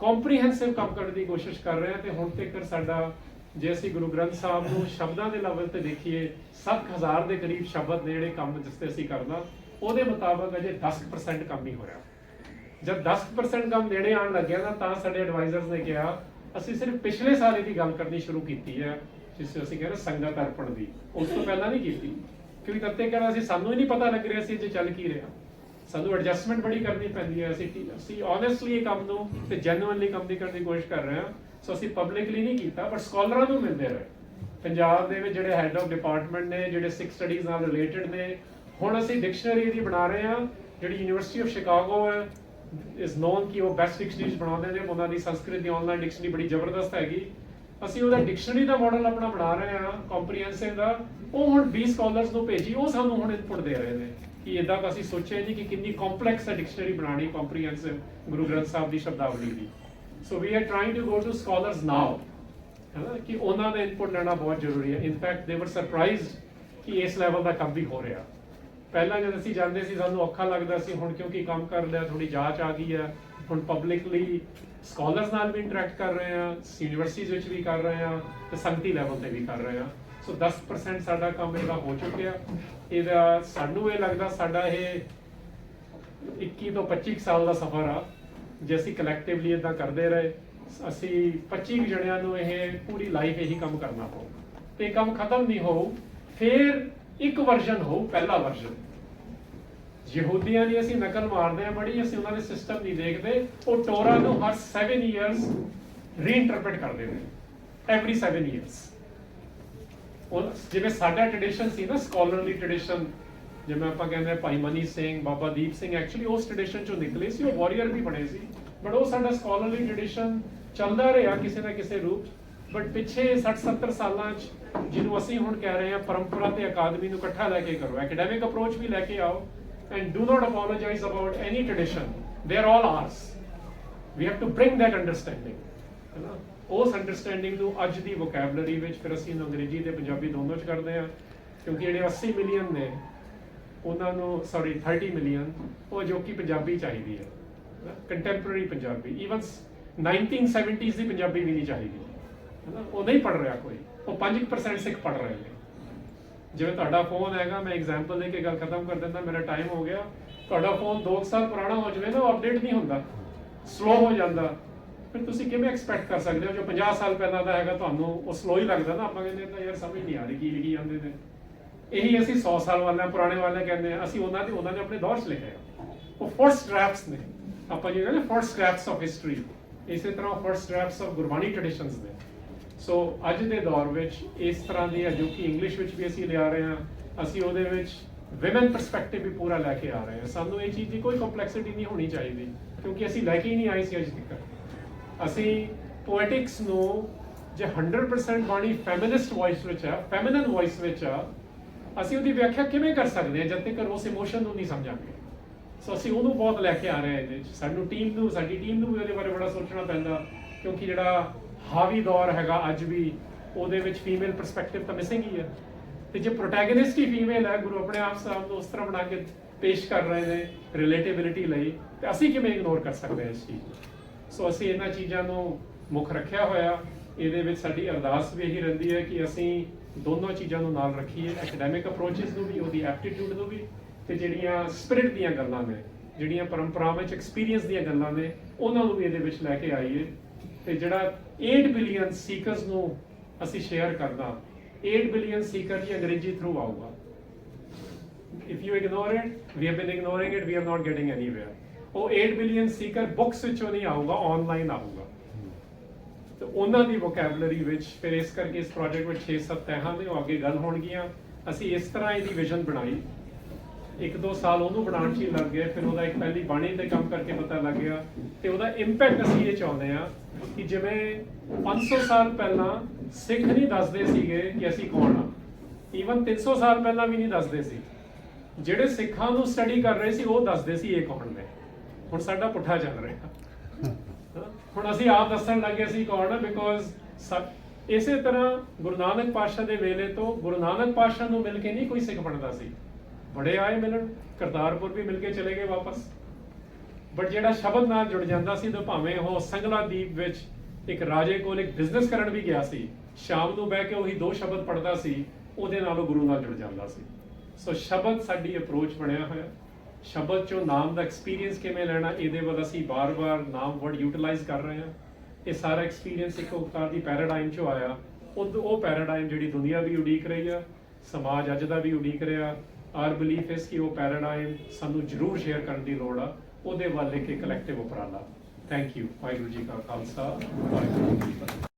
ਕੰਪਰੀਹੈਂਸਿਵ ਕੰਮ ਕਰਨ ਦੀ ਕੋਸ਼ਿਸ਼ ਕਰ ਰਹੇ ਹਾਂ ਤੇ ਹੁਣ ਤੱਕ ਸਾਡਾ, ਜੇ ਅਸੀਂ ਗੁਰੂ ਗ੍ਰੰਥ ਸਾਹਿਬ ਨੂੰ ਸ਼ਬਦਾਂ ਦੇ ਲੈਵਲ ਤੇ ਦੇਖੀਏ 7000 ਦੇ ਕਰੀਬ ਸ਼ਬਦ ਨੇ ਜਿਹੜੇ ਕੰਮ ਜਿਸ ਤੇ ਅਸੀਂ ਕਰਨਾ, ਉਹਦੇ ਮੁਤਾਬਕ ਅਜੇ 10% ਕੰਮ ਹੀ ਹੋਇਆ ਜਦ 10% ਕੰਮ ਨੇੜੇ ਆਉਣ ਲੱਗਿਆ ਨਾ, ਤਾਂ ਸਾਡੇ ਐਡਵਾਈਜ਼ਰਸ ਨੇ ਕਿਹਾ, ਅਸੀਂ ਸਿਰਫ ਪਿਛਲੇ ਸਾਲ ਦੀ ਗੱਲ ਕਰਨੀ ਸ਼ੁਰੂ ਕੀਤੀ ਹੈ। ਜਿਸ ਨੂੰ ਅਸੀਂ ਕਹਿੰਦੇ ਸੰਗਤ ਅਰਪਣ ਦੀ, ਉਸ ਤੋਂ ਪਹਿਲਾਂ ਨਹੀਂ ਕੀਤੀ। ਕਿਉਂਕਿ ਤਦ ਤੱਕ ਕਹਿੰਦਾ ਸੀ, ਸਾਨੂੰ ਹੀ ਨਹੀਂ ਪਤਾ ਲੱਗ ਰਿਹਾ ਸੀ ਜੇ ਚੱਲ ਕੀ ਰਿਹਾ। ਸਾਨੂੰ ਐਡਜਸਟਮੈਂਟ ਬੜੀ ਕਰਨੀ ਪੈਂਦੀ ਹੈ। ਅਸੀਂ ਅਸੀਂ ਓਨੈਸਟਲੀ ਇਹ ਕੰਮ ਨੂੰ ਤੇ ਜੈਨੂਇਨਲੀ ਕੰਮ ਦੀ ਕਰਨ ਦੀ ਕੋਸ਼ਿਸ਼ ਕਰ ਰਹੇ ਹਾਂ। ਸੋ ਅਸੀਂ ਪਬਲਿਕਲੀ ਨਹੀਂ ਕੀਤਾ ਬਟ ਸਕਾਲਰਾਂ ਨੂੰ ਮਿਲਦੇ ਰਹੇ। ਪੰਜਾਬ ਦੇ ਵਿੱਚ ਜਿਹੜੇ ਹੈਡ ਆਫ ਡਿਪਾਰਟਮੈਂਟ ਨੇ, ਜਿਹੜੇ ਸਿੱਖ ਸਟੱਡੀਜ਼ ਨਾਲ ਰਿਲੇਟਡ ਨੇ, ਹੁਣ ਅਸੀਂ ਡਿਕਸ਼ਨਰੀ ਦੀ ਬਣਾ ਰਹੇ ਹਾਂ। ਜਿਹੜੀ ਯੂਨੀਵਰਸਿਟੀ ਆਫ ਸ਼ਿਕਾਗੋ ਹੈ ਇਸ ਨੋਨ ਕਿ ਉਹ ਬੈਸਟ ਡਿਕਸ਼ਨਰੀਜ਼ ਬਣਾਉਂਦੇ ਨੇ। ਉਹਨਾਂ ਦੀ ਸੰਸਕ੍ਰਿਤ ਦੀ ਆਨਲਾਈਨ ਡਿਕਸ਼ਨਰੀ ਬੜੀ ਜ਼ਬਰਦਸਤ ਹੈਗੀ। ਅਸੀਂ ਉਹਦਾ ਡਿਕਸ਼ਨਰੀ ਦਾ ਮਾਡਲ ਆਪਣਾ ਬਣਾ ਰਹੇ ਹਾਂ ਕੰਪਰੀਹੈਂਸਿਵ ਦਾ। ਉਹ ਹੁਣ 20 ਸਕਾਲਰਸ ਨੂੰ ਭੇਜੀ, ਉਹ ਸਾਨੂੰ ਹੁਣ ਇਨਪੁਟ ਦੇ ਰਹੇ ਨੇ ਕਿ ਇਦਾਂ ਅਸੀਂ ਸੋਚਿਆ ਨਹੀਂ ਕਿ ਕਿੰਨੀ ਕੰਪਲੈਕਸ ਹੈ ਡਿਕਸ਼ਨਰੀ ਬਣਾਣੀ ਕੰਪਰੀਹੈਂਸਿਵ ਗੁਰੂ ਗ੍ਰੰਥ ਸਾਹਿਬ ਦੀ ਸ਼ਬਦਾਵਲੀ ਦੀ। So we are trying to go to scholars now ਹੈਨਾ ਕਿ ਉਹਨਾਂ ਦਾ ਇਨਪੁਟ ਲੈਣਾ ਬਹੁਤ ਜ਼ਰੂਰੀ ਹੈ। ਇਨਫੈਕਟ ਦੇ ਵਰ ਸਰਪ੍ਰਾਈਜ਼ਡ ਕਿ ਇਸ ਲੈਵਲ ਦਾ ਕੰਮ ਵੀ ਹੋ ਰਿਹਾ। ਪਹਿਲਾਂ ਜਦ ਅਸੀਂ ਜਾਂਦੇ ਸੀ, ਸਾਨੂੰ ਔਖਾ ਲੱਗਦਾ ਸੀ, ਹੁਣ ਕਿਉਂਕਿ ਕੰਮ ਕਰ ਲਿਆ ਥੋੜੀ ਜਾਂਚ ਆ ਗਈ ਹੈ ਹੁਣ ਪਬਲਿਕਲੀ ਸਕਾਲਰਸ ਨਾਲ ਵੀ ਇੰਟਰੈਕਟ ਕਰ ਰਹੇ ਆ ਯੂਨੀਵਰਸਿਟੀਜ਼ ਵਿੱਚ ਵੀ ਕਰ ਰਹੇ ਆ ਤੇ ਸੰਗਤੀ ਲੈਵਲ ਤੇ ਵੀ ਕਰ ਰਹੇ ਆ ਸੋ 10% ਸਾਡਾ ਕੰਮ ਇਹਦਾ ਹੋ ਚੁੱਕਿਆ। ਇਹਦਾ ਸਾਨੂੰ ਇਹ ਲੱਗਦਾ ਸਾਡਾ ਇਹ 21 ਤੋਂ 25 ਸਾਲ ਦਾ ਸਫ਼ਰ ਆ, ਜੇ ਅਸੀਂ ਕਲੈਕਟਿਵਲੀ ਇਦਾਂ ਕਰਦੇ ਰਹੇ, ਅਸੀਂ 25 ਕੁ ਜਣਿਆਂ ਨੂੰ ਇਹ ਪੂਰੀ ਲਾਈਫ ਇਹੀ ਕੰਮ ਕਰਨਾ ਪਊ। ਤੇ ਇਹ ਕੰਮ ਖਤਮ ਨਹੀਂ ਹੋਊ, ਫਿਰ ਇੱਕ ਵਰਜ਼ਨ ਹੋਊ, ਪਹਿਲਾ ਵਰਜ਼ਨ ਯਹੂਦੀਆਂ ਦੀ ਅਸੀਂ ਨਕਲ ਮਾਰਦੇ ਆ ਬੜੀ, ਅਸੀਂ ਉਹਨਾਂ ਦੇ ਸਿਸਟਮ ਨਹੀਂ ਦੇਖਦੇ। ਉਹ ਟੋਰਾ ਨੂੰ ਹਰ 7 ਇਅਰਸ ਰੀਇੰਟਰਪ੍ਰੀਟ ਕਰਦੇ ਨੇ। ਐਵਰੀ 7 ਇਅਰਸ ਉਹ ਜਿਵੇਂ ਸਾਡਾ ਟ੍ਰੈਡੀਸ਼ਨ ਸੀ ਨਾ ਸਕਾਲਰਲੀ ਟ੍ਰੈਡੀਸ਼ਨ ਜਿਵੇਂ ਆਪਾਂ ਕਹਿੰਦੇ ਭਾਈ ਮਨੀ ਸਿੰਘ, ਬਾਬਾ ਦੀਪ ਸਿੰਘ ਐਕਚੁਅਲੀ ਉਸ ਟ੍ਰੈਡੀਸ਼ਨ ਚੋਂ ਨਿਕਲੇ ਸੀ, ਉਹ ਵਾਰੀਅਰ ਵੀ ਬਣੇ ਸੀ। ਬਟ ਉਹ ਸਾਡਾ ਸਕਾਲਰਲੀ ਟ੍ਰੈਡੀਸ਼ਨ ਚੱਲਦਾ ਰਿਹਾ ਕਿਸੇ ਨਾ ਕਿਸੇ ਰੂਪ ਬਟ ਪਿੱਛੇ 60 70 ਸਾਲਾਂ ਚ ਜਿਹਨੂੰ ਅਸੀਂ ਹੁਣ ਕਹਿ ਰਹੇ ਹਾਂ, ਪਰੰਪਰਾ ਤੇ ਅਕਾਦਮੀ ਨੂੰ ਇਕੱਠਾ ਲੈ ਕੇ ਕਰੋ। ਐਕੈਡੈਮਿਕ ਅਪਰੋਚ ਵੀ ਲੈ ਕੇ ਆਓ। And do not apologise about any tradition they are all ours we have to bring that understanding ਹੈ ਨਾ ਉਸ ਅੰਡਰਸਟੈਂਡਿੰਗ ਨੂੰ ਅੱਜ ਦੀ ਵੋਕੈਬਲਰੀ ਵਿੱਚ ਫਿਰ ਅਸੀਂ ਅੰਗਰੇਜ਼ੀ ਤੇ ਪੰਜਾਬੀ ਦੋਨੋਂ ਚ ਕਰਦੇ ਹਾਂ, ਕਿਉਂਕਿ ਜਿਹੜੇ 80 ਮਿਲੀਅਨ ਨੇ, ਉਹਨਾਂ ਨੂੰ ਸੌਰੀ 30 ਮਿਲੀਅਨ ਉਹ ਜੋ ਕਿ ਪੰਜਾਬੀ ਚਾਹੀਦੀ ਹੈ। ਕੰਟੈਂਪਰੇਰੀ ਪੰਜਾਬੀ ਇਵਨ 1970s ਦੀ ਪੰਜਾਬੀ ਵੀ ਨਹੀਂ ਚਾਹੀਦੀ। ਹੈ ਨਾ ਉਹ ਨਹੀਂ ਪੜ ਰਿਹਾ ਕੋਈ। ਉਹ 5% ਸਿੱਖ ਪੜ ਰਹੇ ਨੇ। ਜਿਵੇਂ ਤੁਹਾਡਾ ਫੋਨ ਹੈਗਾ, ਮੈਂ ਐਗਜ਼ਾਮਪਲ ਦੇ ਕੇ ਗੱਲ ਖਤਮ ਕਰ ਦਿੰਦਾ, ਮੇਰਾ ਟਾਈਮ ਹੋ ਗਿਆ। ਤੁਹਾਡਾ ਫੋਨ 2 ਸਾਲ ਪੁਰਾਣਾ ਹੋ ਜਾਵੇ ਨਾ ਅਪਡੇਟ ਨਹੀਂ ਹੁੰਦਾ। ਸਲੋ ਹੋ ਜਾਂਦਾ। ਫਿਰ ਤੁਸੀਂ ਕਿਵੇਂ ਐਕਸਪੈਕਟ ਕਰ ਸਕਦੇ ਹੋ? ਜੋ 50 ਸਾਲ ਪਹਿਲਾਂ ਦਾ ਹੈਗਾ, ਤੁਹਾਨੂੰ ਉਹ ਸਲੋ ਹੀ ਲੱਗਦਾ ਨਾ, ਆਪਾਂ ਕਹਿੰਦੇ ਤਾਂ ਯਾਰ ਸਮਝ ਨਹੀਂ ਆ ਰਹੀ ਕੀ ਲਿਖੀ ਜਾਂਦੇ ਨੇ। ਇਹੀ ਅਸੀਂ 100 ਸਾਲ ਵਾਲਿਆਂ, ਪੁਰਾਣੇ ਵਾਲਿਆਂ ਕਹਿੰਦੇ ਆ, ਅਸੀਂ ਉਹਨਾਂ ਦੇ, ਉਹਨਾਂ ਨੇ ਆਪਣੇ ਦੌਰ 'ਚ ਲਿਖਿਆ ਉਹ ਫਰਸਟ ਡਰਾਫਟਸ ਨੇ। ਆਪਾਂ ਜਿਹੜੇ ਫਰਸਟ ਡਰਾਫਟਸ ਆਫ ਹਿਸਟਰੀ ਇਸੇ ਤਰ੍ਹਾਂ first drafts of Gurbani traditions ਨੇ। ਸੋ ਅੱਜ ਦੇ ਦੌਰ ਵਿੱਚ ਇਸ ਤਰ੍ਹਾਂ ਦੀ ਜੋ ਕਿ ਇੰਗਲਿਸ਼ ਵਿੱਚ ਵੀ ਅਸੀਂ ਲਿਆ ਰਹੇ ਹਾਂ, ਅਸੀਂ ਉਹਦੇ ਵਿੱਚ ਵਿਮਨ ਪਰਸਪੈਕਟਿਵ ਵੀ ਪੂਰਾ ਲੈ ਕੇ ਆ ਰਹੇ ਹਾਂ। ਸਾਨੂੰ ਇਹ ਚੀਜ਼ ਦੀ ਕੋਈ ਕੰਪਲੈਕਸਿਟੀ ਨਹੀਂ ਹੋਣੀ ਚਾਹੀਦੀ, ਕਿਉਂਕਿ ਅਸੀਂ ਲੈ ਕੇ ਹੀ ਨਹੀਂ ਆਏ ਸੀ ਅੱਜ ਤੱਕ। ਅਸੀਂ ਪੋਇਟਿਕਸ ਨੂੰ ਜੇ 100% ਬਾਣੀ ਫੈਮਿਨਿਸਟ ਵੌਇਸ ਵਿੱਚ ਆ ਫੈਮਿਨਨ ਵੌਇਸ ਵਿੱਚ ਆ, ਅਸੀਂ ਉਹਦੀ ਵਿਆਖਿਆ ਕਿਵੇਂ ਕਰ ਸਕਦੇ ਹਾਂ, ਜਦ ਤੱਕ ਉਸ ਇਮੋਸ਼ਨ ਨੂੰ ਨਹੀਂ ਸਮਝਾਂਗੇ। ਸੋ ਅਸੀਂ ਉਹਨੂੰ ਬਹੁਤ ਲੈ ਕੇ ਆ ਰਹੇ ਹਾਂ ਇਹਦੇ ਵਿੱਚ। ਸਾਨੂੰ ਟੀਮ ਨੂੰ, ਸਾਡੀ ਟੀਮ ਨੂੰ ਵੀ ਉਹਦੇ ਬਾਰੇ ਬੜਾ ਸੋਚਣਾ ਪੈਂਦਾ, ਕਿਉਂਕਿ ਜਿਹੜਾ ਹਾਵੀ ਦੌਰ ਹੈਗਾ ਅੱਜ ਵੀ, ਉਹਦੇ ਵਿੱਚ ਫੀਮੇਲ ਪਰਸਪੈਕਟਿਵ ਤਾਂ ਮਿਸਿੰਗ ਹੀ ਹੈ। ਤੇ ਜੇ ਪ੍ਰੋਟੈਗਨਿਸਟ ਹੀ ਫੀਮੇਲ ਹੈ, ਗੁਰੂ ਆਪਣੇ ਆਪ ਸਾਹਿਬ ਨੂੰ ਉਸ ਤਰ੍ਹਾਂ ਬਣਾ ਕੇ ਪੇਸ਼ ਕਰ ਰਹੇ ਨੇ ਰਿਲੇਟੇਬਿਲਿਟੀ ਲਈ, ਤੇ ਅਸੀਂ ਕਿਵੇਂ ਇਗਨੋਰ ਕਰ ਸਕਦੇ ਹਾਂ ਇਸ ਚੀਜ਼ ਨੂੰ? ਸੋ ਅਸੀਂ ਇਹਨਾਂ ਚੀਜ਼ਾਂ ਨੂੰ ਮੁੱਖ ਰੱਖਿਆ ਹੋਇਆ, ਇਹਦੇ ਵਿੱਚ ਸਾਡੀ ਅਰਦਾਸ ਵੀ ਇਹੀ ਰਹਿੰਦੀ ਹੈ ਕਿ ਅਸੀਂ ਦੋਨੋਂ ਚੀਜ਼ਾਂ ਨੂੰ ਨਾਲ ਰੱਖੀਏ ਐਕੈਡੈਮਿਕ ਅਪਰੋਚਸ ਨੂੰ ਵੀ, ਉਹਦੀ ਐਪਟੀਟਿਊਡ ਨੂੰ ਵੀ, ਤੇ ਜਿਹੜੀਆਂ ਸਪਿਰਿਟ ਦੀਆਂ ਗੱਲਾਂ ਨੇ, ਜਿਹੜੀਆਂ ਪਰੰਪਰਾਵਾਂ ਵਿੱਚ ਐਕਸਪੀਰੀਅੰਸ ਦੀਆਂ ਗੱਲਾਂ ਨੇ, ਉਹਨਾਂ ਨੂੰ ਵੀ ਇਹਦੇ ਵਿੱਚ ਲੈ ਕੇ ਆਈਏ। ਤੇ ਜਿਹੜਾ 8 ਬਿਲੀਅਨ ਸੀਕਰਸ ਨੂੰ ਅਸੀਂ ਸ਼ੇਅਰ ਕਰਦਾ 8 ਬਿਲੀਅਨ ਸੀਕਰ ਦੀ ਅੰਗਰੇਜ਼ੀ ਥਰੂ ਆਊਗਾ। If you ignore it, we have been ignoring it, we are not getting anywhere. ਉਹ 8 ਬਿਲੀਅਨ ਸੀਕਰ ਬੁੱਕਸ ਵਿੱਚੋਂ ਨਹੀਂ ਆਊਗਾ ਆਨਲਾਈਨ ਆਊਗਾ। ਤੇ ਉਹਨਾਂ ਦੀ ਵੋਕੈਬਲਰੀ ਵਿੱਚ ਫਿਰ ਇਸ ਕਰਕੇ ਇਸ ਪ੍ਰੋਜੈਕਟ ਵਿੱਚ 6-7 ਤਹਿਾਂ ਨੇ ਅੱਗੇ ਗੱਲ ਹੋਣਗੀਆਂ। ਅਸੀਂ ਇਸ ਤਰ੍ਹਾਂ ਇਹਦੀ ਵਿਜ਼ਨ ਬਣਾਈ। ਇੱਕ ਦੋ ਸਾਲ ਉਹਨੂੰ ਬਣਾਉਣ 'ਚ ਹੀ ਲੱਗ ਗਏ ਫਿਰ ਉਹਦਾ ਇੱਕ ਪਹਿਲੀ ਬਾਣੀ ਤੇ ਕੰਮ ਕਰਕੇ ਪਤਾ ਲੱਗ ਗਿਆ ਤੇ ਉਹਦਾ ਇੰਪੈਕਟ ਅਸੀਂ ਇਹ ਚਾਹੁੰਦੇ ਆ ਕਿ ਜਿਵੇਂ 500 ਸਾਲ ਪਹਿਲਾਂ ਸਿੱਖ ਨਹੀਂ ਦੱਸਦੇ ਸੀਗੇ ਕਿ ਅਸੀਂ ਕੌਣ ਆ। ਈਵਨ 300 ਸਾਲ ਪਹਿਲਾਂ ਵੀ ਨਹੀਂ ਦੱਸਦੇ ਸੀ। ਜਿਹੜੇ ਸਿੱਖਾਂ ਨੂੰ ਸਟੱਡੀ ਕਰ ਰਹੇ ਸੀ, ਉਹ ਦੱਸਦੇ ਸੀ ਇਹ ਕੌਣ ਨੇ। ਹੁਣ ਸਾਡਾ ਪੁੱਠਾ ਚੱਲ ਰਿਹਾ। ਹੁਣ ਅਸੀਂ ਆਪ ਦੱਸਣ ਲੱਗੇ ਸੀ ਕੌਣ ਹੈ ਬਿਕੋਜ਼ ਇਸੇ ਤਰ੍ਹਾਂ ਗੁਰੂ ਨਾਨਕ ਪਾਤਸ਼ਾਹ ਦੇ ਵੇਲੇ ਤੋਂ ਗੁਰੂ ਨਾਨਕ ਪਾਤਸ਼ਾਹ ਨੂੰ ਮਿਲ ਕੇ ਨਹੀਂ ਕੋਈ ਸਿੱਖ ਬਣਦਾ ਸੀ। ਬੜੇ ਆਏ ਮਿਲਣ, ਕਰਤਾਰਪੁਰ ਵੀ ਮਿਲ ਕੇ ਚਲੇ ਗਏ ਵਾਪਸ। ਬਟ ਜਿਹੜਾ ਸ਼ਬਦ ਨਾਲ ਜੁੜ ਜਾਂਦਾ ਸੀ ਤਾਂ ਭਾਵੇਂ ਉਹ ਸੰਗਲਾ ਦੀਪ ਵਿੱਚ ਇੱਕ ਰਾਜੇ ਕੋਲ ਇੱਕ ਬਿਜ਼ਨਸ ਕਰਨ ਵੀ ਗਿਆ ਸੀ, ਸ਼ਾਮ ਨੂੰ ਬਹਿ ਕੇ ਉਹੀ ਦੋ ਸ਼ਬਦ ਪੜ੍ਹਦਾ ਸੀ, ਉਹਦੇ ਨਾਲ ਉਹ ਗੁਰੂ ਨਾਲ ਜੁੜ ਜਾਂਦਾ ਸੀ। ਸੋ ਸ਼ਬਦ ਸਾਡੀ ਅਪਰੋਚ ਬਣਿਆ ਹੋਇਆ। ਸ਼ਬਦ ਚੋਂ ਨਾਮ ਦਾ ਐਕਸਪੀਰੀਅੰਸ ਕਿਵੇਂ ਲੈਣਾ, ਇਹਦੇ ਵੱਲ ਅਸੀਂ ਬਾਰ-ਬਾਰ ਨਾਮ ਵਰਡ ਯੂਟਿਲਾਈਜ਼ ਕਰ ਰਹੇ ਹਾਂ। ਇਹ ਸਾਰਾ ਐਕਸਪੀਰੀਅੰਸ ਇੱਕ ਉਕਾਰ ਦੀ ਪੈਰਾਡਾਈਮ ਚੋਂ ਆਇਆ। ਉਹ ਉਹ ਪੈਰਾਡਾਈਮ ਜਿਹੜੀ ਦੁਨੀਆ ਵੀ ਉਡੀਕ ਰਹੀ ਆ, ਸਮਾਜ ਅੱਜ ਦਾ ਵੀ ਉਡੀਕ ਰਿਹਾ। ਆਰ ਬਲੀਫ ਇਸ ਕਿ ਉਹ ਪੈਰਾਡਾਈਮ ਸਾਨੂੰ ਜ਼ਰੂਰ ਸ਼ੇਅਰ ਕਰਨ ਦੀ ਲੋੜ ਆ। ਉਹਦੇ ਵੱਲ ਇੱਕ ਕਲੈਕਟਿਵ ਉਪਰਾਲਾ। ਥੈਂਕ ਯੂ ਵਾਹਿਗੁਰੂ ਜੀ ਕਾ ਖਾਲਸਾ। ਵਾਹਿਗੁਰੂ ਜੀ ਕੀ ਫਤਿਹ।